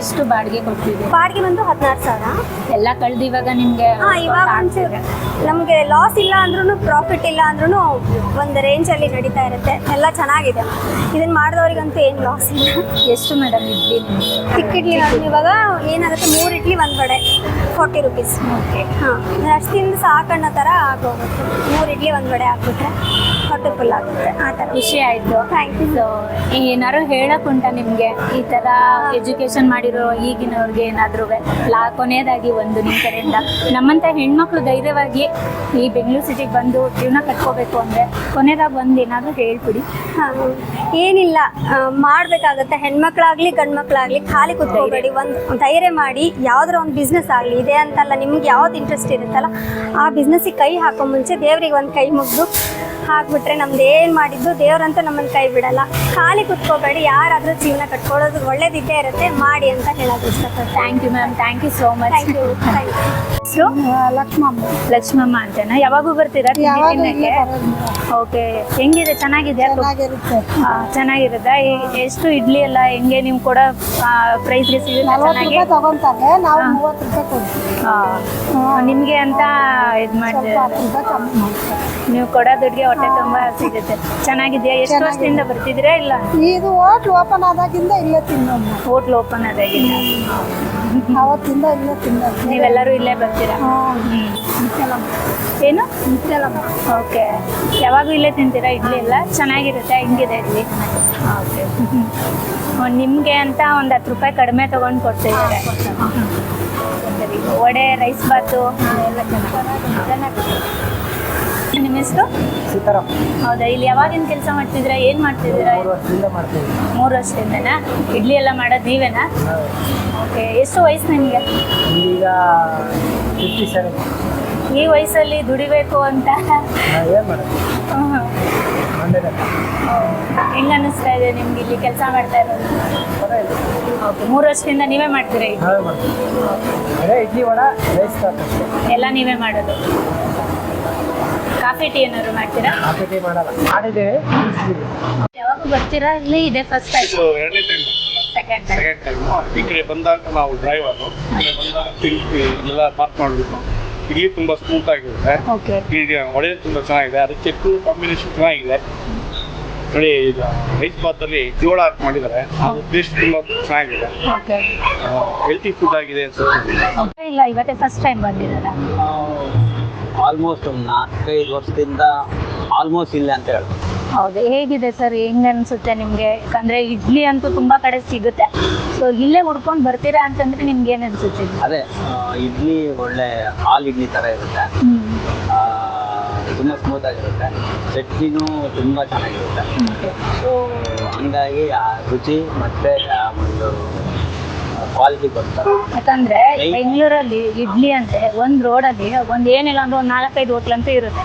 ಎಷ್ಟು ಬಾಡಿಗೆ ಕೊಡ್ತಿದ್ದೀವಿ ಬಾಡಿಗೆ ಬಂದು ಹದಿನಾರು ಸಾವಿರ. ಎಲ್ಲ ಕಳ್ದು ಇವಾಗ ನಿಮ್ಗೆ ಹಾ ಇವಾಗ ನಮಗೆ ಲಾಸ್ ಇಲ್ಲ ಅಂದ್ರೂ ಪ್ರಾಫಿಟ್ ಇಲ್ಲ ಅಂದ್ರೂ ಒಂದು ರೇಂಜಲ್ಲಿ ನಡೀತಾ ಇರುತ್ತೆ. ಎಲ್ಲ ಚೆನ್ನಾಗಿದೆ. ಇದನ್ನು ಮಾಡಿದವ್ರಿಗಂತೂ ಏನು ಲಾಸ್ ಇಲ್ಲ. ಎಷ್ಟು ಮೇಡಮ್ ಇಡ್ಲಿ ಚಿಕ್ಕ ಇಡ್ಲಿ ಇವಾಗ ಏನಾಗುತ್ತೆ ಮೂರು ಇಡ್ಲಿ ಒಂದು ಬಡೆ ಫೋರ್ಟಿ ರುಪೀಸ್ ಓಕೆ ಹಾಂ ಅಷ್ಟು ತಿಂದು ಸಾಕಣ್ಣೋ ಥರ ಆಗೋಗುತ್ತೆ. ಮೂರು ಇಡ್ಲಿ ಒಂದು ಬಡೆ ಹಾಕ್ಬಿಟ್ರೆ. ಹೊಟ್ಟೆ ಫುಲ್ ಆಗುತ್ತೆ. ಆ ಥರ. ಖುಷಿ ಆಯ್ತು. ಥ್ಯಾಂಕ್ ಯು ಸೊ ಏನಾರು ಹೇಳಕ್ ನಿಮಗೆ ನಿಮ್ಗೆ? ಈ ತರ ಎಜುಕೇಶನ್ ಮಾಡಿರೋ ಈಗಿನವ್ರಿಗೆ ಏನಾದ್ರು ಲಾ ಕೊನೆಯದಾಗಿ ಒಂದು ನಿಮ್ಮ ಕಡೆಯಿಂದ. ನಮ್ಮಂತ ಹೆಣ್ಮಕ್ಳು ಧೈರ್ಯವಾಗಿ ಈ ಬೆಂಗಳೂರು ಸಿಟಿಗೆ ಬಂದು ಜೀವನ ಕಟ್ಕೋಬೇಕು ಅಂದ್ರೆ ಕೊನೆಯದಾಗಿ ಒಂದು ಏನಾದರೂ ಹೇಳ್ಬಿಡಿ ಹಾಂ. ಏನಿಲ್ಲ. ಮಾಡಬೇಕಾಗುತ್ತೆ. ಹೆಣ್ಮಕ್ಳಾಗಲಿ ಹೆಣ್ಮಕ್ಳಾಗ್ಲಿ ಗಂಡ್ಮಕ್ಳಾಗ್ಲಿ ಖಾಲಿ ಕುತ್ಕೋಬೇಡಿ. ಒಂದು ಧೈರ್ಯ ಮಾಡಿ ಯಾವ್ದಾರ ಒಂದು ಬಿಸ್ನೆಸ್ ಆಗಲಿ ಇದೆ ಅಂತಲ್ಲ ನಿಮ್ಗೆ ಯಾವ್ದು ಇಂಟ್ರೆಸ್ಟ್ ಇರುತ್ತಲ್ಲ ಆ ಬಿಸ್ನೆಸ್ಸಿಗೆ ಕೈ ಹಾಕೋ ಮುಂಚೆ ದೇವ್ರಿಗೆ ಒಂದು ಕೈ ಮುಗ್ದು ಹಾಕ್ಬಿಟ್ರೆ ನಮ್ದು ಏನು ಮಾಡಿದ್ದು ದೇವ್ರಂತ ನಮ್ಮನ್ನು ಕೈ ಬಿಡಲ್ಲ. ಖಾಲಿ ಕುತ್ಕೋಬೇಡಿ ಯಾರಾದರೂ ಜೀವನ ಕಟ್ಕೊಳ್ಳೋದು ಒಳ್ಳೇದಿದ್ದೇ ಇರುತ್ತೆ ಮಾಡಿ ಅಂತ ಹೇಳೋದು ಇಷ್ಟಪಡ್ತೀನಿ thank you ma'am thank you so much thank you ಹೆಸರು ಲಕ್ಷ್ಮಮ್ಮ. ಲಕ್ಷ್ಮಮ್ಮ ಅಂತನಾ? ಯಾವಾಗೂ ಬರ್ತೀರಾ ತಿಂಡಿ ಯಾವಾಗ ತಿನ್ನಕ್ಕೆ? ಓಕೆ ಹೆಂಗಿದೆ? ಚೆನ್ನಾಗಿದೆ ಚೆನ್ನಾಗಿರುತ್ತೆ. ಚೆನ್ನಾಗಿರುತ್ತಾ? ಎ- ಎಷ್ಟು ಇಡ್ಲಿ ಎಲ್ಲ ಹೆಂಗೆ ನೀವು ಕೂಡ ಪ್ರೈಸ್ಗೆ ಸಿಗುತ್ತೆ ನಲ್ವತ್ತು ಚೆನ್ನಾಗಿ? ರೂಪಾಯಿ ತಗೊಂತಾರೆ ನಾವು ಹಾ. ಮೂವತ್ತು ರೂಪಾಯಿ ಕೊಡ್ತೀವಿ. ಆ, ನಿಮ್ಗೆ ಅಂತ ಇದು ಸ್ವಲ್ಪ ಮಾಡ್ತೀರಾ. ಹತ್ತು ರೂಪಾಯಿ ಕಮ್ಮಿ ಮಾಡ್ತಾರೆ. ನೀವು ಕೊಡೋ ದುಡ್ಡಿಗೆ ಹೊಟ್ಟೆ ತುಂಬಾ ಸಿಗುತ್ತೆ. ಚೆನ್ನಾಗಿದೆಯಾ? ಎಷ್ಟು. ವರ್ಷದಿಂದ ಬರ್ತಿದ್ದೀರಾ ಇಲ್ಲ? ಇದು ಹೋಟ್ಲ್ ಓಪನ್ ಆದಾಗಿಂದ ಇಲ್ಲೇ ತಿನ್ನೋದು ಹೋಟ್ಲ್ ಓಪನ್ ಆದಾಗಿಂದ? ಅವತ್ತಿಂದ ಇಲ್ಲೇ ತಿನ್ನೋದು. ನೀವೆಲ್ಲರೂ ಇಲ್ಲೇ ಬರ್ತೀರಾ. ಏನು? ಓಕೆ. ಯಾವಾಗೂ ಇಲ್ಲೇ ತಿಂತೀರಾ? ಇಡ್ಲಿ ಇಲ್ಲ ಚೆನ್ನಾಗಿರುತ್ತೆ ಹಿಂಗಿದೆ ಇಡ್ಲಿ. ಓಕೆ. ನಿಮಗೆ ಅಂತ ಒಂದು ಹತ್ತು ರೂಪಾಯಿ ಕಡಿಮೆ ತೊಗೊಂಡು ಕೊಡ್ತಿದ್ದಾರೆ. ವಡೆ ರೈಸ್ ಬಾತು ಎಲ್ಲ ಚೆನ್ನಾಗಿ ನಿಮ್ಮ ಹೆಸರು? ಸೀತಾರಾಮ್. ಹೌದಾ? ಇಲ್ಲಿ ಯಾವಾಗಿನ ಕೆಲಸ ಮಾಡ್ತಿದ್ದೀರಾ? ಏನು ಮಾಡ್ತಿದ್ದೀರಾ? ಮೂರು ವರ್ಷದಿಂದ ಮಾಡ್ತೀವಿ. ಮೂರು ವರ್ಷದಿಂದನಾ? ಇಡ್ಲಿ ಎಲ್ಲ ಮಾಡೋದು ನೀವೇನಾ? ಓಕೆ ಎಷ್ಟು ವಯಸ್ಸು ನಿಮಗೆ? ಈಗ ಫಿಫ್ಟಿ ಸೆವೆನ್ ಈ ವಯಸ್ಸಲ್ಲಿ ದುಡಿಬೇಕು ಅಂತ? ಏನು ಮಾಡೋದು. ಮಂಡ್ಯದ ಹೆಂಗ್ ಅನ್ನಿಸ್ತಾ ಇದೆ ನಿಮ್ಗೆ ಇಲ್ಲಿ ಕೆಲಸ ಮಾಡ್ತಾ ಇರೋದು? ಓಕೆ ಮೂರು ವರ್ಷದಿಂದ ನೀವೇ ಮಾಡ್ತೀರಾ ಇಡ್ಲಿ? ವಡ ರೈಸ್ ಎಲ್ಲ ನೀವೇ ಮಾಡೋದು? ಕಾಫಿ ಟೀ ಏನಾದ್ರು ಮಾಡ್ತೀರಾ? ಕಾಫಿ ಟೀ ಮಾಡಲ್ಲ. ಮಾಡಿದೆ. ಯಾವಾಗ ಬರ್ತೀರಾ? ಇಲ್ಲಿ ಇದೆ ಫಸ್ಟ್ ಟೈಮ್ ಇದು ಎರಡನೇ time second time second time ಈ ಕಡೆ ಬಂದಾಗ ನಾವು ಡ್ರೈವರು ಬಂದಾಗ ತಿರುಗಿ ಎಲ್ಲ ಪಾರ್ಕ್ ಮಾಡಬೇಕು ಇಲ್ಲಿ ತುಂಬಾ ಸ್ಮೂತ್ ಆಗಿರುತ್ತೆ. ಓಕೆ ಇಲ್ಲಿ ಒಳ್ಳೆ ತುಂಬ ಚೆನ್ನಾಗಿದೆ. ಅದಕ್ಕೆ ಚಟ್ನಿ ಕಾಂಬಿನೇಷನ್ ಚೆನ್ನಾಗಿದೆ. ನೋಡಿ ಈಗ ರೈಸ್ ಅಲ್ಲಿ ಜೋಳ ಹಾಕಿ ಮಾಡಿದ್ದಾರೆ. ಅದು ಟೇಸ್ಟ್ ತುಂಬಾ ಚೆನ್ನಾಗಿದೆ. ಓಕೆ ಹೆಲ್ತಿ ಫುಡ್ ಆಗಿದೆ ಅನ್ಸುತ್ತೆ. ಇಲ್ಲ ಇವತ್ತೇ ಫಸ್ಟ್ ಟೈಮ್ ಬಂದಿದ್ದಾರಾ ಆಲ್ಮೋಸ್ಟ್ ಒಂದು ನಾಲ್ಕೈದು ವರ್ಷದಿಂದ ಆಲ್ಮೋಸ್ಟ್ ಇಲ್ಲ ಅಂತ ಹೇಳ್ಬೋದು. ಹೌದು ಹೇಗಿದೆ ಸರ್? ಹೆಂಗ್ ಅನ್ಸುತ್ತೆ ನಿಮ್ಗೆ? ಯಾಕಂದ್ರೆ ಇಡ್ಲಿ ಅಂತೂ ತುಂಬಾ ಕಡೆ ಸಿಗುತ್ತೆ. ಸೊ ಇಲ್ಲೇ ಹುಡ್ಕೊಂಡು ಬರ್ತೀರಾ ಅಂತಂದ್ರೆ ನಿಮ್ಗೆ ಏನ್ ಅನ್ಸುತ್ತೆ? ಅದೇ ಆ, ಇಡ್ಲಿ ಒಳ್ಳೆ ಹಾಲ್ ಇಡ್ಲಿ ಥರ ಇರುತ್ತೆ. ಆ, ತುಂಬ ಸ್ಮೂತ್ ಆಗಿರುತ್ತೆ. ಚಟ್ನಿನೂ ತುಂಬಾ ಚೆನ್ನಾಗಿರುತ್ತೆ. ಸೊ ಹಂಗಾಗಿ ಆ ರುಚಿ ಮತ್ತೆ ಆ ಒಂದು ಕ್ವಾಲಿಟಿ ಬರ್ತಾರೆ ಯಾಕಂದ್ರೆ ಬೆಂಗಳೂರಲ್ಲಿ ಇಡ್ಲಿ ಅಂದ್ರೆ ಒಂದ್ ರೋಡಲ್ಲಿ ಒಂದ್ ಏನಿಲ್ಲ ಅಂದ್ರೆ ಒಂದ್ ನಾಲ್ಕೈದು ಹೋಟ್ಲ್ ಅಂತ ಇರುತ್ತೆ.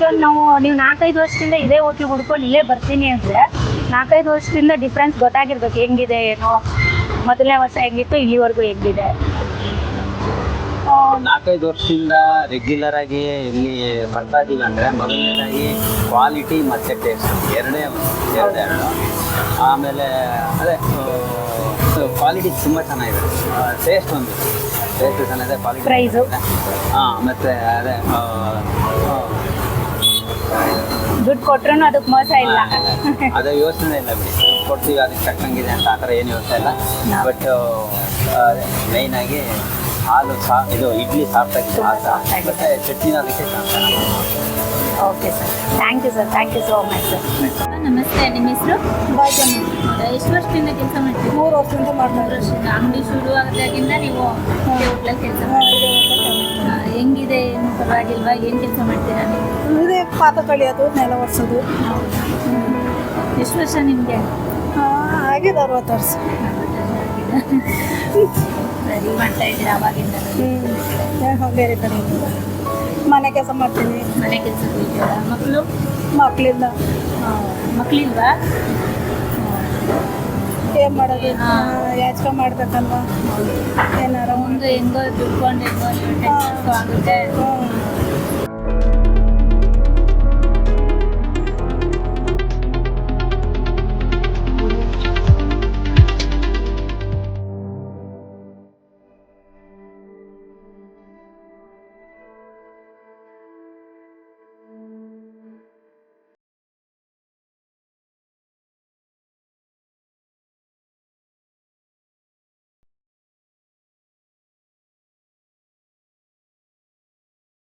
ಸೊ ನಾವು ನೀವು ನಾಲ್ಕೈದು ವರ್ಷದಿಂದ ಇದೇ ಹೋಟ್ಲ್ ಹುಡ್ಕೊಂಡು ಇಲ್ಲೇ ಬರ್ತೀನಿ ಅಂದ್ರೆ ನಾಲ್ಕೈದು ವರ್ಷದಿಂದ ಡಿಫ್ರೆನ್ಸ್ ಗೊತ್ತಾಗಿರ್ಬೇಕು ಹೆಂಗಿದೆ ಏನೋ. ಮೊದಲನೇ ವರ್ಷ ಹೆಂಗಿತ್ತು ಇಲ್ಲಿವರೆಗೂ ಹೆಂಗಿದೆ. ನಾಲ್ಕೈದು ವರ್ಷದಿಂದ ರೆಗ್ಯುಲರ್ ಆಗಿ ಇಲ್ಲಿ ಬರ್ತಾ ಇದೀವಿ ಅಂದರೆ ಮೊದಲನೇದಾಗಿ ಕ್ವಾಲಿಟಿ ಮತ್ತು ಟೇಸ್ಟ್ ಎರಡೇ ಎರಡೇ ಎರಡು ಆಮೇಲೆ ಅದೇ ಕ್ವಾಲಿಟಿ ತುಂಬ ಚೆನ್ನಾಗಿದೆ. ಟೇಸ್ಟ್ ಒಂದು. ಟೇಸ್ಟ್ ಚೆನ್ನಾಗಿದೆ ಕ್ವಾಲಿಟಿ Price? ಹಾಂ ಮತ್ತು ಅದೇ ದುಡ್ಡು ಕೊಟ್ರು ಅದಕ್ಕೆ ಮೋಸ ಇಲ್ಲ. ಅದು ಯೋಚನೆ ಇಲ್ಲ ಬಿಡಿ. ಕೊಡ್ತೀವಿ ಅದಕ್ಕೆ ತಕ್ಕಂಗಿದೆ ಅಂತ ಆ ಥರ ಏನು ಯೋಚನೆ ಇಲ್ಲ. ಬಟ್ ಮೇಯ್ನ್ ಆಗಿ ಹಾಲು ಸಾ ಇದು ಇಡ್ಲಿ ಸಾಫ್ಟ್ ಆಗಿದೆ. ಚಟ್ನಿನ ಅದಕ್ಕೆ okay sir thank you sir thank you so much sir ನಮಸ್ತೆ. ನಿಮ್ಮ ಹೆಸರು? ಎಷ್ಟು ವರ್ಷದಿಂದ ಕೆಲಸ ಮಾಡ್ತೀವಿ ಮೂರು ವರ್ಷದಿಂದ ಮಾಡ್ತಾರೆ ವರ್ಷದಿಂದ. ಅಂಗಡಿ ಶುರು ಆದಾಗಿಂದ ನೀವು ಹೋಟ್ಲಲ್ಲಿ ಕೆಲಸ ಹೆಂಗಿದೆ? ಏನು ಪರವಾಗಿಲ್ವಾ? ಏನು ಕೆಲಸ ಮಾಡ್ತೀರಾ ನೀವು? ಇದೇ ಪಾತ ಕಳಿಯೋದು ನೆಲ ಒರೆಸೋದು. ಎಷ್ಟು ವರ್ಷ ನಿಮಗೆ? ಆಗಿದೆ ಅರವತ್ತು ವರ್ಷ. ಸರಿ ಮಾಡ್ತಾ ಇದ್ದೀರಾ ಅವಾಗಿಂದ? ಬೇರೆ ಕಡೆ. ಮನೆ ಕೆಲಸ ಮಾಡ್ತೀನಿ. ಮನೆ ಕೆಲಸ ಮಕ್ಕಳು ಮಕ್ಕಳಿಂದ ಮಕ್ಕಳಿಲ್ವಾ ಏನು ಮಾಡೋದು. ಯಾಚಕ ಮಾಡ್ಬೇಕಲ್ವಾ? ಏನಾರ ಮುಂದೆ ಹೆಂಗೋ ದುಡ್ಕೊಂಡು ಹೆಂಗೋ ಆಗುತ್ತೆ. ಹ್ಞೂ